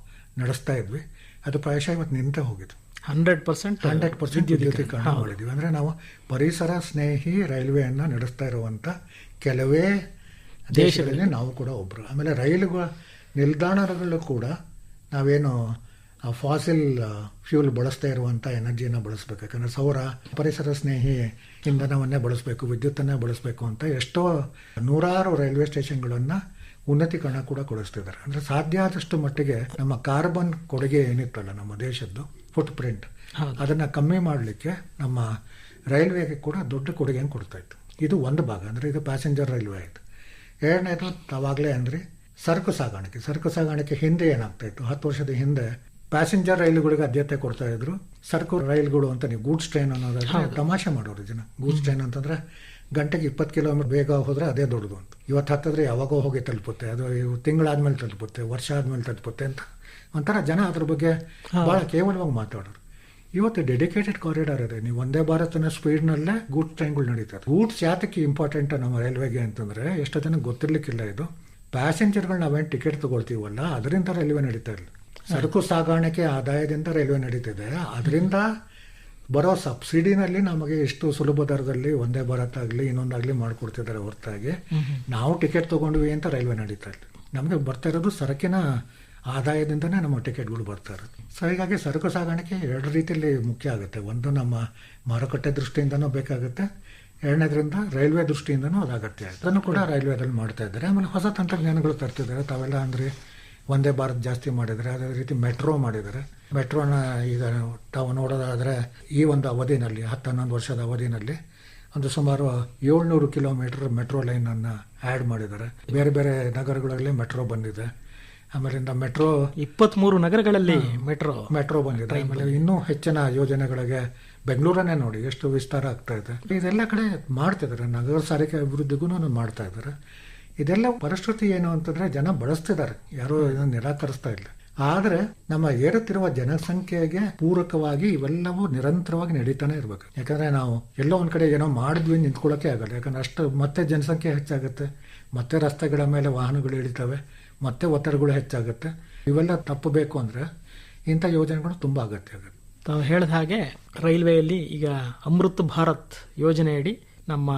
ನಡೆಸ್ತಾ ಇದ್ವಿ. ಅದು ಪ್ರಾಯಶಃ ಇವತ್ತು ನಿಂತೇ ಹೋಗಿತ್ತು ಹಂಡ್ರೆಡ್ ಪರ್ಸೆಂಟ್ ಹಂಡ್ರೆಡ್ ಪರ್ಸೆಂಟ್ ವಿದ್ಯುತೀಕರಣ. ಮಾಡಿದ್ವಿ. ಅಂದರೆ ನಾವು ಪರಿಸರ ಸ್ನೇಹಿ ರೈಲ್ವೆಯನ್ನು ನಡೆಸ್ತಾ ಇರುವಂಥ ಕೆಲವೇ ದೇಶಗಳಲ್ಲಿ. ನಾವು ಕೂಡ ಒಬ್ಬರು ಆಮೇಲೆ ರೈಲುಗಳ ನಿಲ್ದಾಣಗಳು ಕೂಡ ನಾವೇನು ಫಾಸಿಲ್ ಫ್ಯೂಲ್ ಬಳಸ್ತಾ ಇರುವಂಥ ಎನರ್ಜಿಯನ್ನು ಬಳಸಬೇಕು. ಯಾಕಂದರೆ ಸೌರ ಪರಿಸರ ಸ್ನೇಹಿ ಇಂಧನವನ್ನೇ ಬಳಸಬೇಕು ವಿದ್ಯುತ್ತನ್ನೇ ಬಳಸಬೇಕು ಅಂತ ಎಷ್ಟೋ ನೂರಾರು ರೈಲ್ವೆ ಸ್ಟೇಷನ್ಗಳನ್ನು ಉನ್ನತೀಕರಣ ಕೂಡ ಕೊಡಿಸ್ತಿದ್ದಾರೆ. ಅಂದರೆ ಸಾಧ್ಯ ಆದಷ್ಟು ಮಟ್ಟಿಗೆ ನಮ್ಮ ಕಾರ್ಬನ್ ಕೊಡುಗೆ ಏನಿತ್ತಲ್ಲ ನಮ್ಮ ದೇಶದ್ದು ಫುಟ್ ಪ್ರಿಂಟ್ ಅದನ್ನು ಕಮ್ಮಿ ಮಾಡಲಿಕ್ಕೆ ನಮ್ಮ ರೈಲ್ವೆಗೆ ಕೂಡ ದೊಡ್ಡ ಕೊಡುಗೆಯನ್ನು ಕೊಡ್ತಾ ಇತ್ತು? ಇದು ಒಂದು ಭಾಗ. ಅಂದರೆ ಇದು ಪ್ಯಾಸೆಂಜರ್ ರೈಲ್ವೆ ಆಯಿತು. ಎರಡನೇದು ತಾವಾಗಲೇ ಅಂದರೆ ಸರಕು ಸಾಗಾಣಿಕೆ. ಸರಕು ಸಾಗಾಣಿಕೆ ಹಿಂದೆ ಏನಾಗ್ತಾಯಿತ್ತು ಹತ್ತು ವರ್ಷದ ಹಿಂದೆ ಪ್ಯಾಸೆಂಜರ್ ರೈಲುಗಳಿಗೆ ಆದ್ಯತೆ ಕೊಡ್ತಾ ಇದ್ರು. ಸರಕು ರೈಲುಗಳು ಅಂತ ನೀವು ಗೂಡ್ಸ್ ಟ್ರೈನ್ ಅನ್ನೋದಾದ್ರೆ ತಮಾಷೆ ಮಾಡೋರು ಜನ. ಗೂಡ್ಸ್ ಟ್ರೈನ್ ಅಂತಂದ್ರೆ ಗಂಟೆಗೆ ಇಪ್ಪತ್ತು ಕಿಲೋಮೀಟರ್ ಬೇಗ ಹೋದ್ರೆ ಅದೇ ದೊಡ್ಡದು ಅಂತ. ಇವತ್ತು ಹತ್ತಿದ್ರೆ ಯಾವಾಗೋ ಹೋಗಿ ತಲುಪುತ್ತೆ. ಅದು ತಿಂಗಳಾದ್ಮೇಲೆ ತಲುಪುತ್ತೆ ವರ್ಷ ಆದ್ಮೇಲೆ ತಲುಪುತ್ತೆ ಅಂತ. ಒಂಥರ ಜನ ಅದ್ರ ಬಗ್ಗೆ ಬಹಳ ಕೇವಲವಾಗಿ ಮಾತಾಡೋರು. ಇವತ್ತು ಡೆಡಿಕೇಟೆಡ್ ಕಾರಿಡಾರ್ ಇದೆ. ನೀವು ಒಂದೇ ಭಾರತನ ಸ್ಪೀಡ್ನಲ್ಲೇ ಗೂಡ್ಸ್ ಟ್ರೈನ್ಗಳು ನಡೀತಾರೆ ಗೂಡ್ಸ್ ಯಾತಕ್ಕೆ ಇಂಪಾರ್ಟೆಂಟ್ ನಮ್ಮ ರೈಲ್ವೆಗೆ ಅಂತಂದ್ರೆ ಎಷ್ಟೋ ಜನ ಗೊತ್ತಿರ್ಲಿಕ್ಕಿಲ್ಲ ಇದು. ಪ್ಯಾಸೆಂಜರ್ಗಳು ನಾವೇನು ಟಿಕೆಟ್ ತಗೊಳ್ತೀವಲ್ಲ ಅದರಿಂದ ರೈಲ್ವೆ ನಡೀತಾ ಇಲ್ಲ ಸರಕು ಸಾಗಾಣಿಕೆ ಆದಾಯದಿಂದ ರೈಲ್ವೆ ನಡೀತಿದೆ. ಅದರಿಂದ ಬರೋ ಸಬ್ಸಿಡಿನಲ್ಲಿ ನಮಗೆ ಎಷ್ಟು ಸುಲಭ ದರದಲ್ಲಿ ಒಂದೇ ಭಾರತ್ ಆಗಲಿ ಇನ್ನೊಂದಾಗಲಿ ಮಾಡಿಕೊಡ್ತಿದ್ದಾರೆ ಹೊರತಾಗಿ. ನಾವು ಟಿಕೆಟ್ ತಗೊಂಡ್ವಿ ಅಂತ ರೈಲ್ವೆ ನಡೀತಾ ಇಲ್ಲ. ನಮಗೆ ಬರ್ತಾ ಇರೋದು ಸರಕಿನ ಆದಾಯದಿಂದನೇ ನಮ್ಮ ಟಿಕೆಟ್ಗಳು ಬರ್ತಾ ಇರೋದು. ಸೊ ಹೀಗಾಗಿ ಸರಕು ಸಾಗಾಣಿಕೆ ಎರಡು ರೀತಿಯಲ್ಲಿ ಮುಖ್ಯ ಆಗುತ್ತೆ. ಒಂದು ನಮ್ಮ ಮಾರುಕಟ್ಟೆ ದೃಷ್ಟಿಯಿಂದನೂ ಬೇಕಾಗುತ್ತೆ. ಎರಡನೇದ್ರಿಂದ ರೈಲ್ವೆ ದೃಷ್ಟಿಯಿಂದನೂ ಅದು ಅಗತ್ಯ ಅದನ್ನು ಕೂಡ ರೈಲ್ವೆದಲ್ಲಿ ಮಾಡ್ತಾ ಇದ್ದಾರೆ. ಆಮೇಲೆ ಹೊಸ ತಂತ್ರಜ್ಞಾನಗಳು ತರ್ತಿದ್ದಾರೆ. ತಾವೆಲ್ಲ ಅಂದರೆ ಒಂದೇ ಭಾರತ್ ಜಾಸ್ತಿ ಮಾಡಿದರೆ ಅದೇ ರೀತಿ ಮೆಟ್ರೋ ಮಾಡಿದ್ದಾರೆ. ಮೆಟ್ರೋನ ಈಗ ತಾವು ನೋಡೋದಾದರೆ ಈ ಒಂದು ಅವಧಿನಲ್ಲಿ ಹತ್ತು ಹನ್ನೊಂದು ವರ್ಷದ ಅವಧಿನಲ್ಲಿ ಒಂದು ಸುಮಾರು ಏಳ್ನೂರು ಕಿಲೋಮೀಟರ್ ಮೆಟ್ರೋ ಲೈನನ್ನು ಆ್ಯಡ್ ಮಾಡಿದ್ದಾರೆ. ಬೇರೆ ಬೇರೆ ನಗರಗಳಲ್ಲಿ ಮೆಟ್ರೋ ಬಂದಿದೆ. ಆಮೇಲಿಂದ ಮೆಟ್ರೋ ಇಪ್ಪತ್ಮೂರು ನಗರಗಳಲ್ಲಿ ಮೆಟ್ರೋ ಮೆಟ್ರೋ ಬಂದಿದೆ. ಆಮೇಲೆ ಇನ್ನೂ ಹೆಚ್ಚಿನ ಯೋಜನೆಗಳಿಗೆ ಬೆಂಗಳೂರನ್ನೇ ನೋಡಿ ಎಷ್ಟು ವಿಸ್ತಾರ ಆಗ್ತಾ ಇದೆ. ಇದೆಲ್ಲ ಕಡೆ ಮಾಡ್ತಿದ್ದಾರೆ. ನಗರ ಸಾರಿಗೆ ಅಭಿವೃದ್ಧಿಗೂ ಮಾಡ್ತಾ ಇದ್ದಾರೆ. ಇದೆಲ್ಲ ಪರಿಸ್ಥಿತಿ ಏನು ಅಂತಂದ್ರೆ ಜನ ಬಳಸ್ತಿದ್ದಾರೆ. ಯಾರು ಇದನ್ನು ನಿರಾಕರಿಸ್ತಾ ಇಲ್ಲ. ಆದರೆ ನಮ್ಮ ಏರುತ್ತಿರುವ ಜನಸಂಖ್ಯೆಗೆ ಪೂರಕವಾಗಿ ಇವೆಲ್ಲವೂ ನಿರಂತರವಾಗಿ ನಡೀತಾನೆ ಇರಬೇಕು. ಯಾಕಂದ್ರೆ ನಾವು ಎಲ್ಲೋ ಒಂದ್ ಕಡೆ ಏನೋ ಮಾಡಿದ್ವಿ ನಿಂತ್ಕೊಳ್ಳೋಕೆ ಆಗಲ್ಲ. ಯಾಕಂದ್ರೆ ಅಷ್ಟು ಮತ್ತೆ ಜನಸಂಖ್ಯೆ ಹೆಚ್ಚಾಗುತ್ತೆ. ಮತ್ತೆ ರಸ್ತೆಗಳ ಮೇಲೆ ವಾಹನಗಳು ಇಳಿತವೆ. ಮತ್ತೆ ಒತ್ತಡಗಳು ಹೆಚ್ಚಾಗುತ್ತೆ. ಇವೆಲ್ಲ ತಪ್ಪಬೇಕು ಅಂದ್ರೆ ಇಂಥ ಯೋಜನೆಗಳು ತುಂಬಾ ಅಗತ್ಯ ಆಗುತ್ತೆ. ತಾವು ಹೇಳಿದ ಹಾಗೆ ರೈಲ್ವೆಯಲ್ಲಿ ಈಗ ಅಮೃತ್ ಭಾರತ್ ಯೋಜನೆಯಡಿ ನಮ್ಮ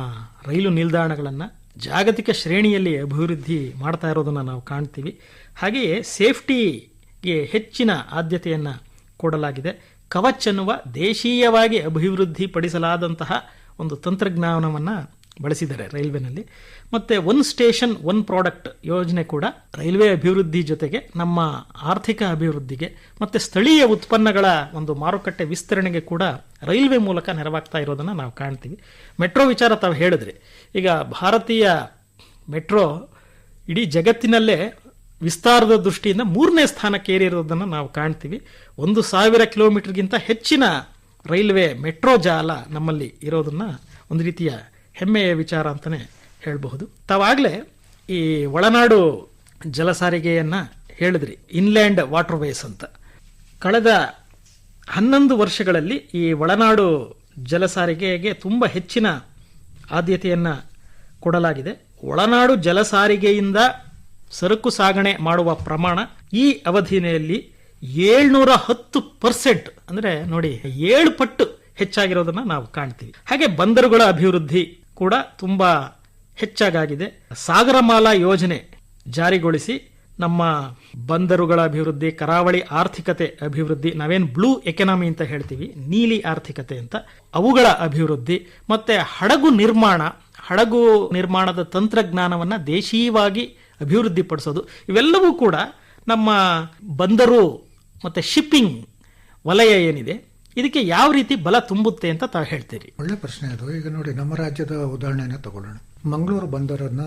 ರೈಲು ನಿಲ್ದಾಣಗಳನ್ನು ಜಾಗತಿಕ ಶ್ರೇಣಿಯಲ್ಲಿ ಅಭಿವೃದ್ಧಿ ಮಾಡ್ತಾ ಇರೋದನ್ನು ನಾವು ಕಾಣ್ತೀವಿ. ಹಾಗೆಯೇ ಸೇಫ್ಟಿಗೆ ಹೆಚ್ಚಿನ ಆದ್ಯತೆಯನ್ನು ಕೊಡಲಾಗಿದೆ. ಕವಚ್ ಅನ್ನುವ ದೇಶೀಯವಾಗಿ ಅಭಿವೃದ್ಧಿಪಡಿಸಲಾದಂತಹ ಒಂದು ತಂತ್ರಜ್ಞಾನವನ್ನು ಬಳಸಿದ್ದಾರೆ ರೈಲ್ವೆನಲ್ಲಿ. ಮತ್ತು ಒನ್ ಸ್ಟೇಷನ್ ಒನ್ ಪ್ರಾಡಕ್ಟ್ ಯೋಜನೆ ಕೂಡ ರೈಲ್ವೆ ಅಭಿವೃದ್ಧಿ ಜೊತೆಗೆ ನಮ್ಮ ಆರ್ಥಿಕ ಅಭಿವೃದ್ಧಿಗೆ ಮತ್ತು ಸ್ಥಳೀಯ ಉತ್ಪನ್ನಗಳ ಒಂದು ಮಾರುಕಟ್ಟೆ ವಿಸ್ತರಣೆಗೆ ಕೂಡ ರೈಲ್ವೆ ಮೂಲಕ ನೆರವಾಗ್ತಾ ಇರೋದನ್ನು ನಾವು ಕಾಣ್ತೀವಿ. ಮೆಟ್ರೋ ವಿಚಾರ ತಾವು ಹೇಳಿದ್ರಿ. ಈಗ ಭಾರತೀಯ ಮೆಟ್ರೋ ಇಡೀ ಜಗತ್ತಿನಲ್ಲೇ ವಿಸ್ತಾರದ ದೃಷ್ಟಿಯಿಂದ ಮೂರನೇ ಸ್ಥಾನಕ್ಕೆ ಏರಿರೋದನ್ನು ನಾವು ಕಾಣ್ತೀವಿ. ಒಂದು ಸಾವಿರ ಕಿಲೋಮೀಟರ್ಗಿಂತ ಹೆಚ್ಚಿನ ರೈಲ್ವೆ ಮೆಟ್ರೋ ಜಾಲ ನಮ್ಮಲ್ಲಿ ಇರೋದನ್ನು ಒಂದು ರೀತಿಯ ಹೆಮ್ಮೆಯ ವಿಚಾರ ಅಂತಲೇ ಹೇಳಬಹುದು. ತಾವಾಗಲೇ ಈ ಒಳನಾಡು ಜಲಸಾರಿಗೆಯನ್ನ ಹೇಳಿದ್ರಿ, ಇನ್ಲ್ಯಾಂಡ್ ವಾಟರ್ ವೇಸ್ ಅಂತ. ಕಳೆದ ಹನ್ನೊಂದು ವರ್ಷಗಳಲ್ಲಿ ಈ ಒಳನಾಡು ಜಲಸಾರಿಗೆಗೆ ತುಂಬ ಹೆಚ್ಚಿನ ಆದ್ಯತೆಯನ್ನು ಕೊಡಲಾಗಿದೆ. ಒಳನಾಡು ಜಲಸಾರಿಗೆಯಿಂದ ಸರಕು ಸಾಗಣೆ ಮಾಡುವ ಪ್ರಮಾಣ ಈ ಅವಧಿಯಲ್ಲಿ ಏಳ್ನೂರ ಹತ್ತು ಪರ್ಸೆಂಟ್ ಅಂದರೆ ನೋಡಿ, ಏಳು ಪಟ್ಟು ಹೆಚ್ಚಾಗಿರೋದನ್ನು ನಾವು ಕಾಣ್ತೀವಿ. ಹಾಗೆ ಬಂದರುಗಳ ಅಭಿವೃದ್ಧಿ ಕೂಡ ತುಂಬ ಹೆಚ್ಚಾಗಿದೆ ಸಾಗರಮಾಲಾ ಯೋಜನೆ ಜಾರಿಗೊಳಿಸಿ ನಮ್ಮ ಬಂದರುಗಳ ಅಭಿವೃದ್ಧಿ, ಕರಾವಳಿ ಆರ್ಥಿಕತೆ ಅಭಿವೃದ್ಧಿ, ನಾವೇನು ಬ್ಲೂ ಎಕನಾಮಿ ಅಂತ ಹೇಳ್ತೀವಿ, ನೀಲಿ ಆರ್ಥಿಕತೆ ಅಂತ, ಅವುಗಳ ಅಭಿವೃದ್ಧಿ ಮತ್ತೆ ಹಡಗು ನಿರ್ಮಾಣ, ಹಡಗು ನಿರ್ಮಾಣದ ತಂತ್ರಜ್ಞಾನವನ್ನು ದೇಶೀಯವಾಗಿ ಅಭಿವೃದ್ಧಿಪಡಿಸೋದು. ಇವೆಲ್ಲವೂ ಕೂಡ ನಮ್ಮ ಬಂದರು ಮತ್ತು ಶಿಪ್ಪಿಂಗ್ ವಲಯ ಏನಿದೆ ಇದಕ್ಕೆ ಯಾವ ರೀತಿ ಬಲ ತುಂಬುತ್ತೆ ಅಂತ ತಾವು ಹೇಳ್ತೀರಿ? ಒಳ್ಳೆ ಪ್ರಶ್ನೆ ಅದು. ಈಗ ನೋಡಿ, ನಮ್ಮ ರಾಜ್ಯದ ಉದಾಹರಣೆನ ತಗೊಳ್ಳೋಣ. ಮಂಗಳೂರು ಬಂದರನ್ನ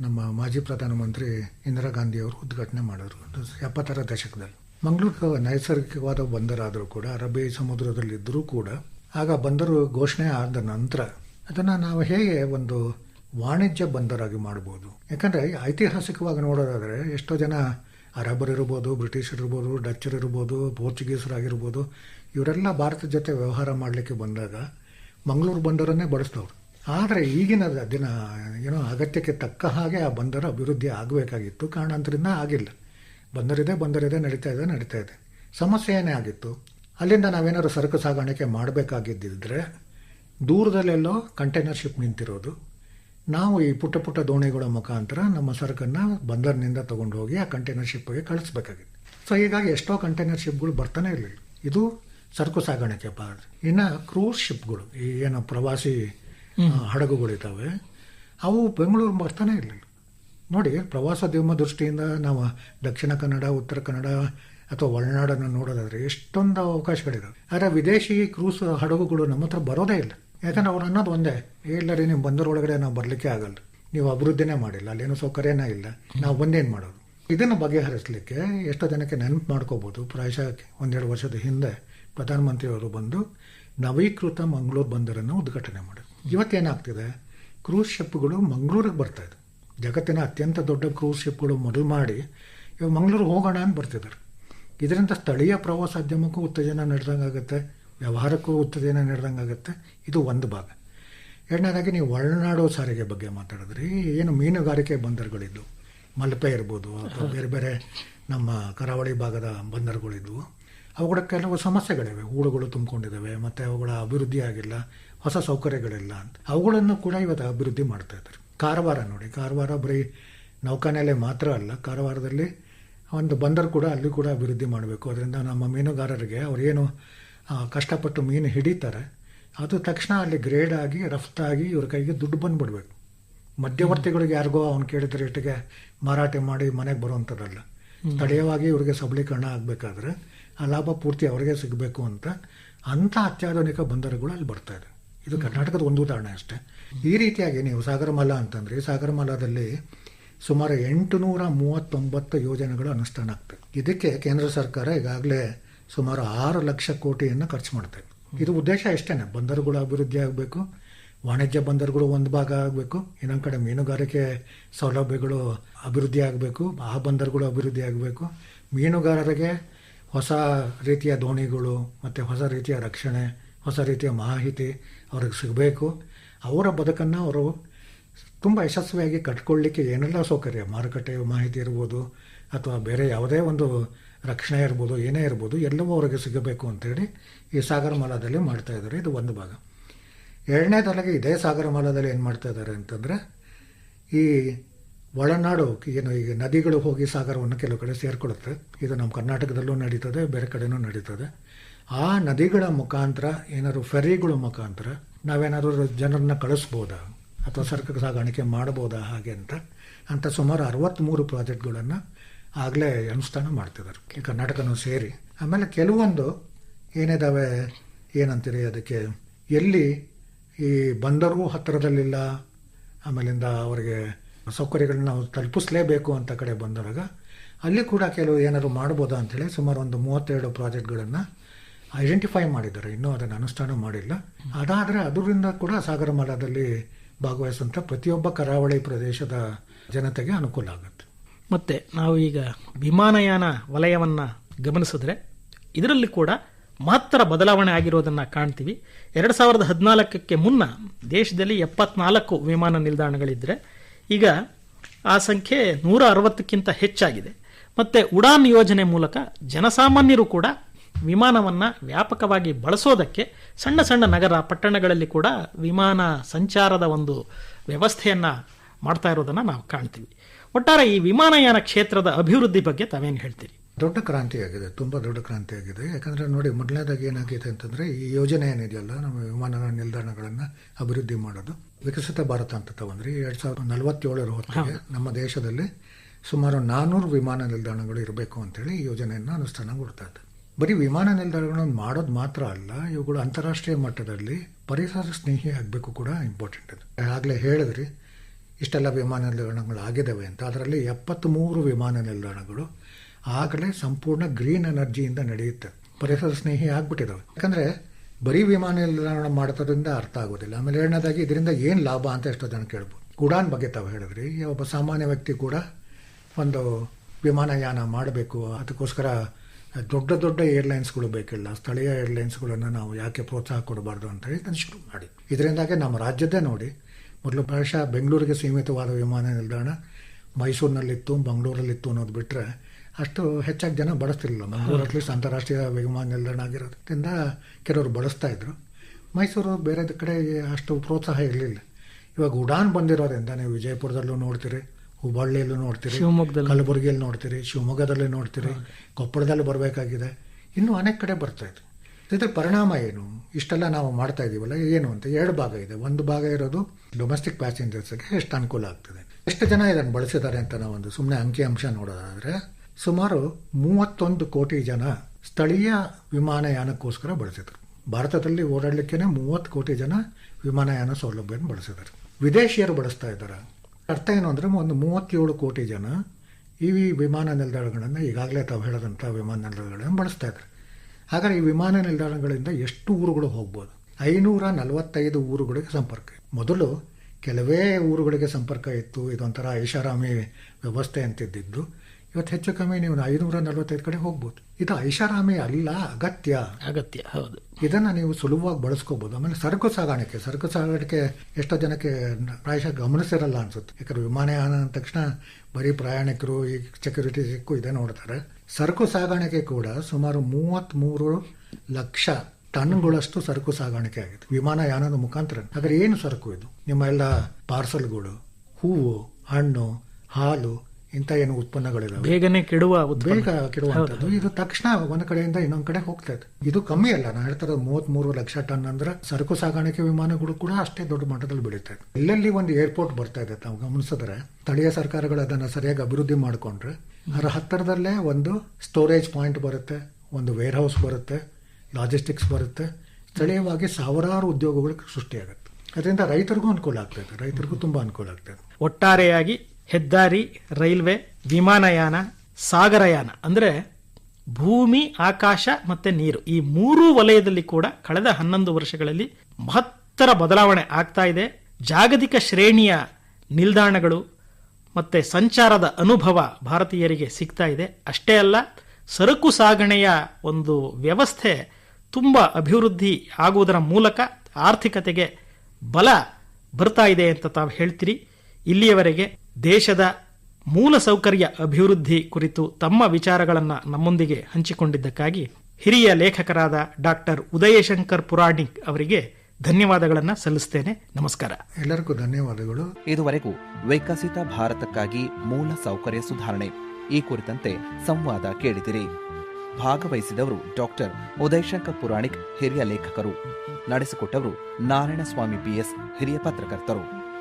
ನಮ್ಮ ಮಾಜಿ ಪ್ರಧಾನಮಂತ್ರಿ ಇಂದಿರಾ ಗಾಂಧಿ ಅವರು ಉದ್ಘಾಟನೆ ಮಾಡಿದ್ರು. ಎಪ್ಪತ್ತರ ದಶಕದಲ್ಲಿ. ಮಂಗಳೂರು ನೈಸರ್ಗಿಕವಾದ ಬಂದರಾದರೂ ಕೂಡ, ಅರಬ್ಬಿ ಸಮುದ್ರದಲ್ಲಿದ್ದರೂ ಕೂಡ, ಆಗ ಬಂದರು ಘೋಷಣೆ ಆದ ನಂತರ ಅದನ್ನು ನಾವು ಹೇಗೆ ಒಂದು ವಾಣಿಜ್ಯ ಬಂದರಾಗಿ ಮಾಡ್ಬೋದು? ಯಾಕಂದರೆ ಐತಿಹಾಸಿಕವಾಗಿ ನೋಡೋದಾದರೆ ಎಷ್ಟೋ ಜನ ಅರಬ್ಬರ್ ಇರ್ಬೋದು, ಬ್ರಿಟಿಷರು ಇರ್ಬೋದು, ಡಚ್ಚರು ಇರ್ಬೋದು, ಪೋರ್ಚುಗೀಸರಾಗಿರ್ಬೋದು ಇವರೆಲ್ಲ ಭಾರತದ ಜೊತೆ ವ್ಯವಹಾರ ಮಾಡಲಿಕ್ಕೆ ಬಂದಾಗ ಮಂಗಳೂರು ಬಂದರನ್ನೇ ಬಳಸ್ತವ್ರು ಆದರೆ ಈಗಿನ ದಿನ, ಏನೋ ಅಗತ್ಯಕ್ಕೆ ತಕ್ಕ ಹಾಗೆ ಆ ಬಂದರ ಅಭಿವೃದ್ಧಿ ಆಗಬೇಕಾಗಿತ್ತು. ಕಾರಣಾಂತರಿಂದ ಆಗಿಲ್ಲ. ಬಂದರಿದೆ ಬಂದರಿದೆ, ನಡೀತಾ ಇದೆ ನಡೀತಾ ಇದೆ. ಸಮಸ್ಯೆ ಏನೇ ಆಗಿತ್ತು. ಅಲ್ಲಿಂದ ನಾವೇನಾದ್ರು ಸರಕು ಸಾಗಾಣಿಕೆ ಮಾಡಬೇಕಾಗಿದ್ದಿದ್ರೆ ದೂರದಲ್ಲೆಲ್ಲೋ ಕಂಟೈನರ್ ಶಿಪ್ ನಿಂತಿರೋದು. ನಾವು ಈ ಪುಟ್ಟ ಪುಟ್ಟ ದೋಣಿಗಳ ಮುಖಾಂತರ ನಮ್ಮ ಸರಕನ್ನು ಬಂದರಿನಿಂದ ತೊಗೊಂಡು ಹೋಗಿ ಆ ಕಂಟೈನರ್ ಶಿಪ್ಗೆ ಕಳಿಸ್ಬೇಕಾಗಿತ್ತು. ಸೊ ಹೀಗಾಗಿ ಎಷ್ಟೋ ಕಂಟೈನರ್ ಶಿಪ್ಗಳು ಬರ್ತಾನೆ ಇರಲಿಲ್ಲ. ಇದು ಸರಕು ಸಾಗಾಣಿಕೆ ಪಾರ್ಟ್ ಇನ್ನು ಕ್ರೂಸ್ ಶಿಪ್ಗಳು ಈ ಏನು ಪ್ರವಾಸಿ ಹಡಗುಗಳು ಹಡಗುಗಳಿದ್ದಾವೆ ಅವು ಬೆಂಗಳೂರು ಬರ್ತಾನೆ ಇರಲಿಲ್ಲ. ನೋಡಿ ಪ್ರವಾಸೋದ್ಯಮ ದೃಷ್ಟಿಯಿಂದ ನಾವು ದಕ್ಷಿಣ ಕನ್ನಡ ಉತ್ತರ ಕನ್ನಡ ಅಥವಾ ಒಳನಾಡನ್ನು ನೋಡೋದಾದ್ರೆ ಎಷ್ಟೊಂದು ಅವಕಾಶಗಳಿದಾವೆ. ಆದರೆ ವಿದೇಶಿ ಕ್ರೂಸ್ ಹಡಗುಗಳು ನಮ್ಮ ಹತ್ರ ಬರೋದೇ ಇಲ್ಲ. ಯಾಕಂದ್ರೆ ಅವ್ರು ಅನ್ನೋದು ಒಂದೇ. ಇಲ್ಲ ನಿಮ್ಮ ನೀವು ಬಂದರೊಳಗಡೆ ನಾವು ಬರಲಿಕ್ಕೆ ಆಗಲ್ಲ. ನೀವು ಅಭಿವೃದ್ಧಿನೇ ಮಾಡಿಲ್ಲ. ಅಲ್ಲೇನು ಸೌಕರ್ಯನೇ ಇಲ್ಲ. ನಾವು ಬಂದೇನು ಮಾಡೋದು? ಇದನ್ನು ಬಗೆಹರಿಸಲಿಕ್ಕೆ ಎಷ್ಟೋ ಜನಕ್ಕೆ ನೆನಪು ಮಾಡ್ಕೋಬೋದು ಪ್ರಾಯಶಃ ಒಂದೆರಡು ವರ್ಷದ ಹಿಂದೆ. ಪ್ರಧಾನಮಂತ್ರಿಯವರು ಬಂದು ನವೀಕೃತ ಮಂಗಳೂರು ಬಂದರನ್ನು ಉದ್ಘಾಟನೆ ಮಾಡಿದ್ರು. ಇವತ್ತೇನಾಗ್ತಿದೆ? ಕ್ರೂಸ್ ಶಿಪ್ಗಳು ಮಂಗಳೂರಿಗೆ ಬರ್ತಾ ಇದೆ. ಜಗತ್ತಿನ ಅತ್ಯಂತ ದೊಡ್ಡ ಕ್ರೂಸ್ ಶಿಪ್ಗಳು ಮೊದಲು ಮಾಡಿ ಇವಾಗ ಮಂಗಳೂರು ಹೋಗೋಣ ಅಂತ ಬರ್ತಿದ್ದಾರೆ. ಇದರಿಂದ ಸ್ಥಳೀಯ ಪ್ರವಾಸೋದ್ಯಮಕ್ಕೂ ಉತ್ತೇಜನ ನಡೆದಂಗಾಗುತ್ತೆ ವ್ಯವಹಾರಕ್ಕೂ ಉತ್ತೇಜನ ನಡೆದಂಗಾಗುತ್ತೆ ಇದು ಒಂದು ಭಾಗ. ಎರಡನೇದಾಗಿ ನೀವು ಒಳನಾಡು ಸಾರಿಗೆ ಬಗ್ಗೆ ಮಾತಾಡಿದ್ರಿ. ಏನು ಮೀನುಗಾರಿಕೆ ಬಂದರುಗಳಿದ್ವು. ಮಲ್ಪೆ ಇರ್ಬೋದು, ಅಥವಾ ಬೇರೆ ಬೇರೆ ನಮ್ಮ ಕರಾವಳಿ ಭಾಗದ ಬಂದರುಗಳಿದ್ವು. ಅವುಗಳ ಕೆಲವು ಸಮಸ್ಯೆಗಳಿವೆ. ಹೂಳುಗಳು ತುಂಬಿಕೊಂಡಿದ್ದಾವೆ ಮತ್ತು ಅವುಗಳ ಅಭಿವೃದ್ಧಿ ಆಗಿಲ್ಲ ಹೊಸ ಸೌಕರ್ಯಗಳಿಲ್ಲ ಅಂತ. ಅವುಗಳನ್ನು ಕೂಡ ಇವತ್ತು ಅಭಿವೃದ್ಧಿ ಮಾಡ್ತಾ ಇದ್ದಾರೆ. ಕಾರವಾರ ನೋಡಿ. ಕಾರವಾರ ಬರೀ ನೌಕಾನೆಲೆ ಮಾತ್ರ ಅಲ್ಲ ಕಾರವಾರದಲ್ಲಿ ಒಂದು ಬಂದರು ಕೂಡ ಅಲ್ಲಿ ಕೂಡ ಅಭಿವೃದ್ಧಿ ಮಾಡಬೇಕು. ಅದರಿಂದ ನಮ್ಮ ಮೀನುಗಾರರಿಗೆ ಅವರೇನು ಕಷ್ಟಪಟ್ಟು ಮೀನು ಹಿಡಿತಾರೆ ಅದು ತಕ್ಷಣ ಅಲ್ಲಿ ಗ್ರೇಡ್ ಆಗಿ ರಫ್ತಾಗಿ ಇವ್ರ ಕೈಗೆ ದುಡ್ಡು ಬಂದುಬಿಡ್ಬೇಕು. ಮಧ್ಯವರ್ತಿಗಳಿಗೆ ಯಾರಿಗೋ ಅವ್ನು ಕೇಳಿದ ರೇಟಿಗೆ ಮಾರಾಟ ಮಾಡಿ ಮನೆಗೆ ಬರುವಂಥದ್ದಲ್ಲ ಸ್ಥಳೀಯವಾಗಿ ಇವ್ರಿಗೆ ಸಬಲೀಕರಣ ಆಗಬೇಕಾದ್ರೆ ಆ ಲಾಭ ಪೂರ್ತಿ ಅವರಿಗೆ ಸಿಗಬೇಕು ಅಂತ ಅಂಥ ಅತ್ಯಾಧುನಿಕ ಬಂದರುಗಳು ಅಲ್ಲಿ ಬರ್ತಾ ಇದೆ ಇದು ಕರ್ನಾಟಕದ ಒಂದು ಉದಾಹರಣೆ ಅಷ್ಟೇ. ಈ ರೀತಿಯಾಗಿ ನೀವು ಸಾಗರಮಾಲಾ ಅಂತಂದರೆ ಸಾಗರಮಾಲಾದಲ್ಲಿ ಸುಮಾರು ಎಂಟುನೂರ ಮೂವತ್ತೊಂಬತ್ತು ಯೋಜನೆಗಳು ಅನುಷ್ಠಾನ ಆಗ್ತದೆ ಇದಕ್ಕೆ ಕೇಂದ್ರ ಸರ್ಕಾರ ಈಗಾಗಲೇ ಸುಮಾರು ಆರು ಲಕ್ಷ ಕೋಟಿಯನ್ನು ಖರ್ಚು ಮಾಡ್ತದೆ ಇದು. ಉದ್ದೇಶ ಎಷ್ಟೇ ಬಂದರುಗಳು ಅಭಿವೃದ್ಧಿ ಆಗಬೇಕು ವಾಣಿಜ್ಯ ಬಂದರುಗಳು ಒಂದು ಭಾಗ ಆಗಬೇಕು ಇನ್ನೊಂದು ಕಡೆ ಮೀನುಗಾರಿಕೆ ಸೌಲಭ್ಯಗಳು ಅಭಿವೃದ್ಧಿ ಆಗಬೇಕು ಆ ಬಂದರುಗಳು ಅಭಿವೃದ್ಧಿ ಆಗಬೇಕು. ಮೀನುಗಾರರಿಗೆ ಹೊಸ ರೀತಿಯ ದೋಣಿಗಳು ಮತ್ತು ಹೊಸ ರೀತಿಯ ರಕ್ಷಣೆ, ಹೊಸ ರೀತಿಯ ಮಾಹಿತಿ ಅವ್ರಿಗೆ ಸಿಗಬೇಕು. ಅವರ ಬದುಕನ್ನು ಅವರು ತುಂಬ ಯಶಸ್ವಿಯಾಗಿ ಕಟ್ಕೊಳ್ಳಿಕ್ಕೆ ಏನೆಲ್ಲ ಸೌಕರ್ಯ? ಮಾರುಕಟ್ಟೆ ಮಾಹಿತಿ ಇರ್ಬೋದು ಅಥವಾ ಬೇರೆ ಯಾವುದೇ ಒಂದು ರಕ್ಷಣೆ ಇರ್ಬೋದು, ಏನೇ ಇರ್ಬೋದು, ಎಲ್ಲವೂ ಅವರಿಗೆ ಸಿಗಬೇಕು ಅಂತೇಳಿ ಈ ಸಾಗರಮಾಲಾದಲ್ಲಿ ಮಾಡ್ತಾ ಇದ್ದಾರೆ. ಇದು ಒಂದು ಭಾಗ. ಎರಡನೇ ಎರಡನೇದಾಗಿ ಇದೇ ಸಾಗರಮಾಲಾದಲ್ಲಿ ಏನು ಮಾಡ್ತಾ ಇದ್ದಾರೆ ಅಂತಂದರೆ ಈ ಒಳನಾಡು ಏನು ಈಗ ನದಿಗಳು ಹೋಗಿ ಸಾಗರವನ್ನು ಕೆಲವು ಕಡೆ ಸೇರಿಕೊಳ್ಳುತ್ತೆ ಇದು ನಮ್ಮ ಕರ್ನಾಟಕದಲ್ಲೂ ನಡೀತದೆ, ಬೇರೆ ಕಡೆನೂ ನಡೀತದೆ. ಆ ನದಿಗಳ ಮುಖಾಂತರ ಏನಾದ್ರು ಫೆರಿಗಳ ಮುಖಾಂತರ ನಾವೇನಾದರೂ ಜನರನ್ನ ಕಳಿಸ್ಬೋದಾ? ಅಥವಾ ಸರಕು ಸಾಗಾಣಿಕೆ ಮಾಡ್ಬೋದಾ ಹಾಗೆ ಅಂತ? ಅಂತ ಸುಮಾರು ಅರವತ್ತ್ಮೂರು ಪ್ರಾಜೆಕ್ಟ್ಗಳನ್ನು ಆಗಲೇ ಅನುಷ್ಠಾನ ಮಾಡ್ತಿದ್ದಾರೆ ಈ ಕರ್ನಾಟಕನೂ ಸೇರಿ. ಆಮೇಲೆ ಕೆಲವೊಂದು ಏನಿದಾವೆ, ಏನಂತೀರಿ ಅದಕ್ಕೆ, ಎಲ್ಲಿ ಈ ಬಂದರು ಹತ್ತಿರದಲ್ಲಿಲ್ಲ, ಆಮೇಲಿಂದ ಅವರಿಗೆ ಸೌಕರ್ಯಗಳನ್ನ ನಾವು ತಲುಪಿಸಲೇಬೇಕು ಅಂತ ಕಡೆ ಬಂದಾಗ ಅಲ್ಲಿ ಕೂಡ ಕೆಲವು ಏನಾದರೂ ಮಾಡ್ಬೋದಾ ಅಂಥೇಳಿ ಸುಮಾರು ಒಂದು ಮೂವತ್ತೆರಡು ಪ್ರಾಜೆಕ್ಟ್ಗಳನ್ನು ಐಡೆಂಟಿಫೈ ಮಾಡಿದ್ದಾರೆ. ಇನ್ನೂ ಅದನ್ನು ಅನುಷ್ಠಾನ ಮಾಡಿಲ್ಲ. ಅದಾದರೆ ಅದರಿಂದ ಕೂಡ ಸಾಗರ ಮಠದಲ್ಲಿ ಭಾಗವಹಿಸುವಂಥ ಪ್ರತಿಯೊಬ್ಬ ಕರಾವಳಿ ಪ್ರದೇಶದ ಜನತೆಗೆ ಅನುಕೂಲ ಆಗುತ್ತೆ. ಮತ್ತು ನಾವು ಈಗ ವಿಮಾನಯಾನ ವಲಯವನ್ನು ಗಮನಿಸಿದ್ರೆ, ಇದರಲ್ಲಿ ಕೂಡ ಮಾತ್ರ ಬದಲಾವಣೆ ಆಗಿರೋದನ್ನು ಕಾಣ್ತೀವಿ. ಎರಡು ಸಾವಿರದ ಹದಿನಾಲ್ಕಕ್ಕೆ ಮುನ್ನ ದೇಶದಲ್ಲಿ ಎಪ್ಪತ್ನಾಲ್ಕು ವಿಮಾನ ನಿಲ್ದಾಣಗಳಿದ್ದರೆ ಈಗ ಆ ಸಂಖ್ಯೆ ನೂರ ಅರವತ್ತಕ್ಕಿಂತ ಹೆಚ್ಚಾಗಿದೆ. ಮತ್ತು ಉಡಾನ್ ಯೋಜನೆ ಮೂಲಕ ಜನಸಾಮಾನ್ಯರು ಕೂಡ ವಿಮಾನವನ್ನು ವ್ಯಾಪಕವಾಗಿ ಬಳಸೋದಕ್ಕೆ ಸಣ್ಣ ಸಣ್ಣ ನಗರ ಪಟ್ಟಣಗಳಲ್ಲಿ ಕೂಡ ವಿಮಾನ ಸಂಚಾರದ ಒಂದು ವ್ಯವಸ್ಥೆಯನ್ನು ಮಾಡ್ತಾ ಇರೋದನ್ನು ನಾವು ಕಾಣ್ತೀವಿ. ಒಟ್ಟಾರೆ ಈ ವಿಮಾನಯಾನ ಕ್ಷೇತ್ರದ ಅಭಿವೃದ್ಧಿ ಬಗ್ಗೆ ತಾವೇನು ಹೇಳ್ತೀರಿ? ದೊಡ್ಡ ಕ್ರಾಂತಿಯಾಗಿದೆ ತುಂಬ ದೊಡ್ಡ ಕ್ರಾಂತಿಯಾಗಿದೆ ಯಾಕಂದರೆ ನೋಡಿ, ಮೊದಲನೇದಾಗಿ ಏನಾಗಿದೆ ಅಂತಂದರೆ ಈ ಯೋಜನೆ ಏನಿದೆಯಲ್ಲ, ನಮ್ಮ ವಿಮಾನ ನಿಲ್ದಾಣಗಳನ್ನು ಅಭಿವೃದ್ಧಿ ಮಾಡೋದು. ವಿಕಸಿತ ಭಾರತ ಅಂತ ತಗೊಂಡ್ರಿ. ಎರಡು ಸಾವಿರದ ನಲವತ್ತೇಳರ ಹೊತ್ತಿಗೆ ನಮ್ಮ ದೇಶದಲ್ಲಿ ಸುಮಾರು ನಾನ್ನೂರು ವಿಮಾನ ನಿಲ್ದಾಣಗಳು ಇರಬೇಕು ಅಂತೇಳಿ ಯೋಜನೆಯನ್ನು ಅನುಷ್ಠಾನಗೊಳ್ತಾ ಇದೆ ಬರೀ ವಿಮಾನ ನಿಲ್ದಾಣಗಳನ್ನು ಮಾಡೋದು ಮಾತ್ರ ಅಲ್ಲ ಇವುಗಳು ಅಂತಾರಾಷ್ಟ್ರೀಯ ಮಟ್ಟದಲ್ಲಿ ಪರಿಸರ ಸ್ನೇಹಿ ಆಗಬೇಕು ಕೂಡ ಇಂಪಾರ್ಟೆಂಟ್ ಅದು. ಆಗಲೇ ಹೇಳಿದ್ರಿ ಇಷ್ಟೆಲ್ಲ ವಿಮಾನ ನಿಲ್ದಾಣಗಳು ಆಗಿದ್ದಾವೆ ಅಂತ. ಅದರಲ್ಲಿ ಎಪ್ಪತ್ತ್ಮೂರು ವಿಮಾನ ನಿಲ್ದಾಣಗಳು ಆಗಲೇ ಸಂಪೂರ್ಣ ಗ್ರೀನ್ ಎನರ್ಜಿಯಿಂದ ನಡೆಯುತ್ತೆ. ಪರಿಸರ ಸ್ನೇಹಿ ಆಗ್ಬಿಟ್ಟಿದ್ದಾವೆ. ಯಾಕಂದರೆ ಬರೀ ವಿಮಾನ ನಿಲ್ದಾಣ ಮಾಡೋದ್ರಿಂದ ಅರ್ಥ ಆಗೋದಿಲ್ಲ. ಆಮೇಲೆ ಎರಡನೇದಾಗಿ ಇದರಿಂದ ಏನು ಲಾಭ ಅಂತ ಎಷ್ಟೋ ಜನ ಕೇಳ್ಬೋದು. ಉಡಾನ್ ಬಗ್ಗೆ ತಾವು ಹೇಳಿದ್ರಿ. ಒಬ್ಬ ಸಾಮಾನ್ಯ ವ್ಯಕ್ತಿ ಕೂಡ ಒಂದು ವಿಮಾನಯಾನ ಮಾಡಬೇಕು. ಅದಕ್ಕೋಸ್ಕರ ದೊಡ್ಡ ದೊಡ್ಡ ಏರ್ಲೈನ್ಸ್ಗಳು ಬೇಕಿಲ್ಲ. ಸ್ಥಳೀಯ ಏರ್ಲೈನ್ಸ್ಗಳನ್ನು ನಾವು ಯಾಕೆ ಪ್ರೋತ್ಸಾಹ ಕೊಡಬಾರ್ದು ಅಂತ ಹೇಳಿ ನಾನು ಶುರು ಮಾಡಿ. ಇದರಿಂದಾಗೆ ನಮ್ಮ ರಾಜ್ಯದ್ದೇ ನೋಡಿ, ಮೊದಲು ಬಹುಶಃ ಬೆಂಗಳೂರಿಗೆ ಸೀಮಿತವಾದ ವಿಮಾನ ನಿಲ್ದಾಣ ಮೈಸೂರಿನಲ್ಲಿತ್ತು ಬೆಂಗಳೂರಲ್ಲಿತ್ತು ಅನ್ನೋದು ಬಿಟ್ಟರೆ ಅಷ್ಟು ಹೆಚ್ಚಾಗಿ ಜನ ಬಳಸ್ತಿರಲಿಲ್ಲ. ಮಂಗಳೂರು ಅಟ್ಲೀಸ್ಟ್ ಅಂತಾರಾಷ್ಟ್ರೀಯ ವಿಮಾನ ನಿಲ್ದಾಣ ಆಗಿರೋದ್ರಿಂದ ಕೆಲವರು ಬಳಸ್ತಾ ಇದ್ರು. ಮೈಸೂರು ಬೇರೆ ಕಡೆ ಅಷ್ಟು ಪ್ರೋತ್ಸಾಹ ಇರಲಿಲ್ಲ. ಇವಾಗ ಉಡಾನ್ ಬಂದಿರೋದ್ರಿಂದ ನೀವು ವಿಜಯಪುರದಲ್ಲೂ ನೋಡ್ತೀರಿ ಹುಬ್ಬಳ್ಳಿಯಲ್ಲೂ ನೋಡ್ತೀರಿ ಶಿವಮೊಗ್ಗದಲ್ಲಿ. ಕಲಬುರಗಿಯಲ್ಲಿ ನೋಡ್ತೀರಿ ಶಿವಮೊಗ್ಗದಲ್ಲಿ ನೋಡ್ತೀರಿ ಕೊಪ್ಪಳದಲ್ಲಿ ಬರಬೇಕಾಗಿದೆ. ಇನ್ನೂ ಅನೇಕ ಕಡೆ ಬರ್ತಾ ಇದೆ ಇದರ ಪರಿಣಾಮ ಏನು? ಇಷ್ಟೆಲ್ಲ ನಾವು ಮಾಡ್ತಾ ಇದ್ದೀವಲ್ಲ ಏನು ಅಂತ? ಎರಡು ಭಾಗ ಇದೆ. ಒಂದು ಭಾಗ ಇರೋದು ಡೊಮೆಸ್ಟಿಕ್ ಪ್ಯಾಸೆಂಜರ್ಸ್ಗೆ ಎಷ್ಟು ಅನುಕೂಲ ಆಗ್ತದೆ? ಎಷ್ಟು ಜನ ಇದನ್ನು ಬಳಸಿದ್ದಾರೆ ಅಂತ ನಾವು ಒಂದು ಸುಮ್ಮನೆ ಅಂಕಿಅಂಶ ನೋಡೋದಾದರೆ ಸುಮಾರು ಮೂವತ್ತೊಂದು ಕೋಟಿ ಜನ ಸ್ಥಳೀಯ ವಿಮಾನಯಾನಕ್ಕೋಸ್ಕರ ಬಳಸಿದರು. ಭಾರತದಲ್ಲಿ ಓಡಾಡಲಿಕ್ಕೆ ಮೂವತ್ತು ಕೋಟಿ ಜನ ವಿಮಾನಯಾನ ಸೌಲಭ್ಯವನ್ನು ಬಳಸಿದ್ದಾರೆ. ವಿದೇಶಿಯರು ಬಳಸ್ತಾ ಇದ್ದಾರೆ. ಅರ್ಥ ಏನು ಅಂದರೆ ಒಂದು ಮೂವತ್ತೇಳು ಕೋಟಿ ಜನ ಈ ವಿಮಾನ ನಿಲ್ದಾಣಗಳನ್ನು ಈಗಾಗಲೇ ತಾವು ಹೇಳದಂಥ ವಿಮಾನ ನಿಲ್ದಾಣಗಳನ್ನು ಬಳಸ್ತಾ ಇದ್ದಾರೆ. ಹಾಗಾದರೆ ಈ ವಿಮಾನ ನಿಲ್ದಾಣಗಳಿಂದ ಎಷ್ಟು ಊರುಗಳು ಹೋಗ್ಬೋದು? ಐನೂರ ನಲವತ್ತೈದು ಊರುಗಳಿಗೆ ಸಂಪರ್ಕ ಮೊದಲು ಕೆಲವೇ ಊರುಗಳಿಗೆ ಸಂಪರ್ಕ ಇತ್ತು. ಇದೊಂಥರ ಐಷಾರಾಮಿ ವ್ಯವಸ್ಥೆ ಅಂತಿದ್ದಿದ್ದು. ಇವತ್ತು ಹೆಚ್ಚು ಕಮ್ಮಿ ನೀವು ಐನೂರ ನಲವತ್ತೈದು ಕಡೆ ಹೋಗ್ಬೋದು. ಇದು ಐಷಾರಾಮಿ ಅಲ್ಲ ಅಗತ್ಯ. ಅಗತ್ಯ ಹೌದು. ಇದನ್ನು ನೀವು ಸುಲಭವಾಗಿ ಬಳಸ್ಕೋಬೋದು. ಆಮೇಲೆ ಸರಕು ಸಾಗಾಣಿಕೆ ಸರಕು ಸಾಗಾಣಿಕೆ ಎಷ್ಟೋ ಜನಕ್ಕೆ ಪ್ರಾಯಶಃ ಗಮನಿಸಿರಲ್ಲ ಅನ್ಸುತ್ತೆ. ಯಾಕಂದ್ರೆ ವಿಮಾನಯಾನ ಅಂದ ತಕ್ಷಣ ಬರೀ ಪ್ರಯಾಣಿಕರು ಈ ಸೆಕ್ಯೂರಿಟಿ ಸಿಕ್ಕು ಇದೇ ನೋಡ್ತಾರೆ. ಸರಕು ಸಾಗಾಣಿಕೆ ಕೂಡ ಸುಮಾರು ಮೂವತ್ತ್ಮೂರು ಲಕ್ಷ ಟನ್ಗಳಷ್ಟು ಸರಕು ಸಾಗಾಣಿಕೆ ಆಗಿದೆ. ವಿಮಾನಯಾನದ ಮುಖಾಂತರ. ಹಾಗಾದ್ರೆ ಏನು ಸರಕು ಇದು? ನಿಮ್ಮ ಎಲ್ಲ ಪಾರ್ಸಲ್ಗಳು ಹೂವು ಹಣ್ಣು ಹಾಲು ಇಂಥ ಏನು ಉತ್ಪನ್ನಗಳಿದಾವೆ? ಬೇಗನೆ ಕೆಡುವ ಬೇಗ ಕೆಡುವಂಥದ್ದು. ಇದು ತಕ್ಷಣ ಒಂದು ಕಡೆಯಿಂದ ಇನ್ನೊಂದು ಕಡೆ ಹೋಗ್ತಾ ಇದೆ. ಇದು ಕಮ್ಮಿ ಅಲ್ಲ. ನಾನು ಹೇಳ್ತಾರೆ ಮೂವತ್ಮೂರು ಲಕ್ಷ ಟನ್ ಅಂದ್ರೆ ಸರಕು ಸಾಗಾಣಿಕೆ ವಿಮಾನಗಳು ಕೂಡ ಅಷ್ಟೇ ದೊಡ್ಡ ಮಟ್ಟದಲ್ಲಿ ಬೆಳೀತಾ ಇದೆ ಎಲ್ಲೆಲ್ಲಿ ಒಂದು ಏರ್ಪೋರ್ಟ್ ಬರ್ತಾ ಇದೆ. ತಾವು ಗಮನಿಸಿದ್ರೆ ಸ್ಥಳೀಯ ಸರ್ಕಾರಗಳು ಅದನ್ನು ಸರಿಯಾಗಿ ಅಭಿವೃದ್ಧಿ ಮಾಡಿಕೊಂಡ್ರೆ ಅದರ ಹತ್ತಿರದಲ್ಲೇ ಒಂದು ಸ್ಟೋರೇಜ್ ಪಾಯಿಂಟ್ ಬರುತ್ತೆ ಒಂದು ವೇರ್ ಹೌಸ್ ಬರುತ್ತೆ ಲಾಜಿಸ್ಟಿಕ್ಸ್ ಬರುತ್ತೆ. ಸ್ಥಳೀಯವಾಗಿ ಸಾವಿರಾರು ಉದ್ಯೋಗಗಳು ಸೃಷ್ಟಿಯಾಗುತ್ತೆ. ಅದರಿಂದ ರೈತರಿಗೂ ಅನುಕೂಲ ಆಗ್ತಾ ಇದೆ. ರೈತರಿಗೂ ತುಂಬಾ ಅನುಕೂಲ ಆಗ್ತಾ ಇದೆ. ಒಟ್ಟಾರೆಯಾಗಿ ಹೆದ್ದಾರಿ, ರೈಲ್ವೆ, ವಿಮಾನಯಾನ, ಸಾಗರಯಾನ. ಅಂದರೆ ಭೂಮಿ, ಆಕಾಶ ಮತ್ತೆ ನೀರು. ಈ ಮೂರೂ ವಲಯದಲ್ಲಿ ಕೂಡ ಕಳೆದ ಹನ್ನೊಂದು ವರ್ಷಗಳಲ್ಲಿ ಮಹತ್ತರ ಬದಲಾವಣೆ ಆಗ್ತಾ ಇದೆ. ಜಾಗತಿಕ ಶ್ರೇಣಿಯ ನಿಲ್ದಾಣಗಳು ಮತ್ತೆ ಸಂಚಾರದ ಅನುಭವ ಭಾರತೀಯರಿಗೆ ಸಿಗ್ತಾ ಇದೆ. ಅಷ್ಟೇ ಅಲ್ಲ, ಸರಕು ಸಾಗಣೆಯ ಒಂದು ವ್ಯವಸ್ಥೆ ತುಂಬ ಅಭಿವೃದ್ಧಿ ಆಗುವುದರ ಮೂಲಕ ಆರ್ಥಿಕತೆಗೆ ಬಲ ಬರ್ತಾ ಇದೆ ಅಂತ ತಾವು ಹೇಳ್ತೀರಿ. ಇಲ್ಲಿಯವರೆಗೆ ದೇಶದ ಮೂಲ ಸೌಕರ್ಯ ಅಭಿವೃದ್ಧಿ ಕುರಿತು ತಮ್ಮ ವಿಚಾರಗಳನ್ನು ನಮ್ಮೊಂದಿಗೆ ಹಂಚಿಕೊಂಡಿದ್ದಕ್ಕಾಗಿ ಹಿರಿಯ ಲೇಖಕರಾದ ಡಾಕ್ಟರ್ ಉದಯಶಂಕರ್ ಪುರಾಣಿಕ್ ಅವರಿಗೆ ಧನ್ಯವಾದಗಳನ್ನು ಸಲ್ಲಿಸ್ತೇನೆ. ನಮಸ್ಕಾರ. ಎಲ್ಲರಿಗೂ ಧನ್ಯವಾದಗಳು. ಇದುವರೆಗೂ ವಿಕಸಿತ ಭಾರತಕ್ಕಾಗಿ ಮೂಲ ಸೌಕರ್ಯ ಸುಧಾರಣೆ ಈ ಕುರಿತಂತೆ ಸಂವಾದ ಕೇಳಿದಿರಿ. ಭಾಗವಹಿಸಿದವರು ಡಾಕ್ಟರ್ ಉದಯಶಂಕರ್ ಪುರಾಣಿಕ್ ಹಿರಿಯ ಲೇಖಕರು. ನಡೆಸಿಕೊಟ್ಟವರು ನಾರಾಯಣಸ್ವಾಮಿ ಪಿಎಸ್ ಹಿರಿಯ ಪತ್ರಕರ್ತರು.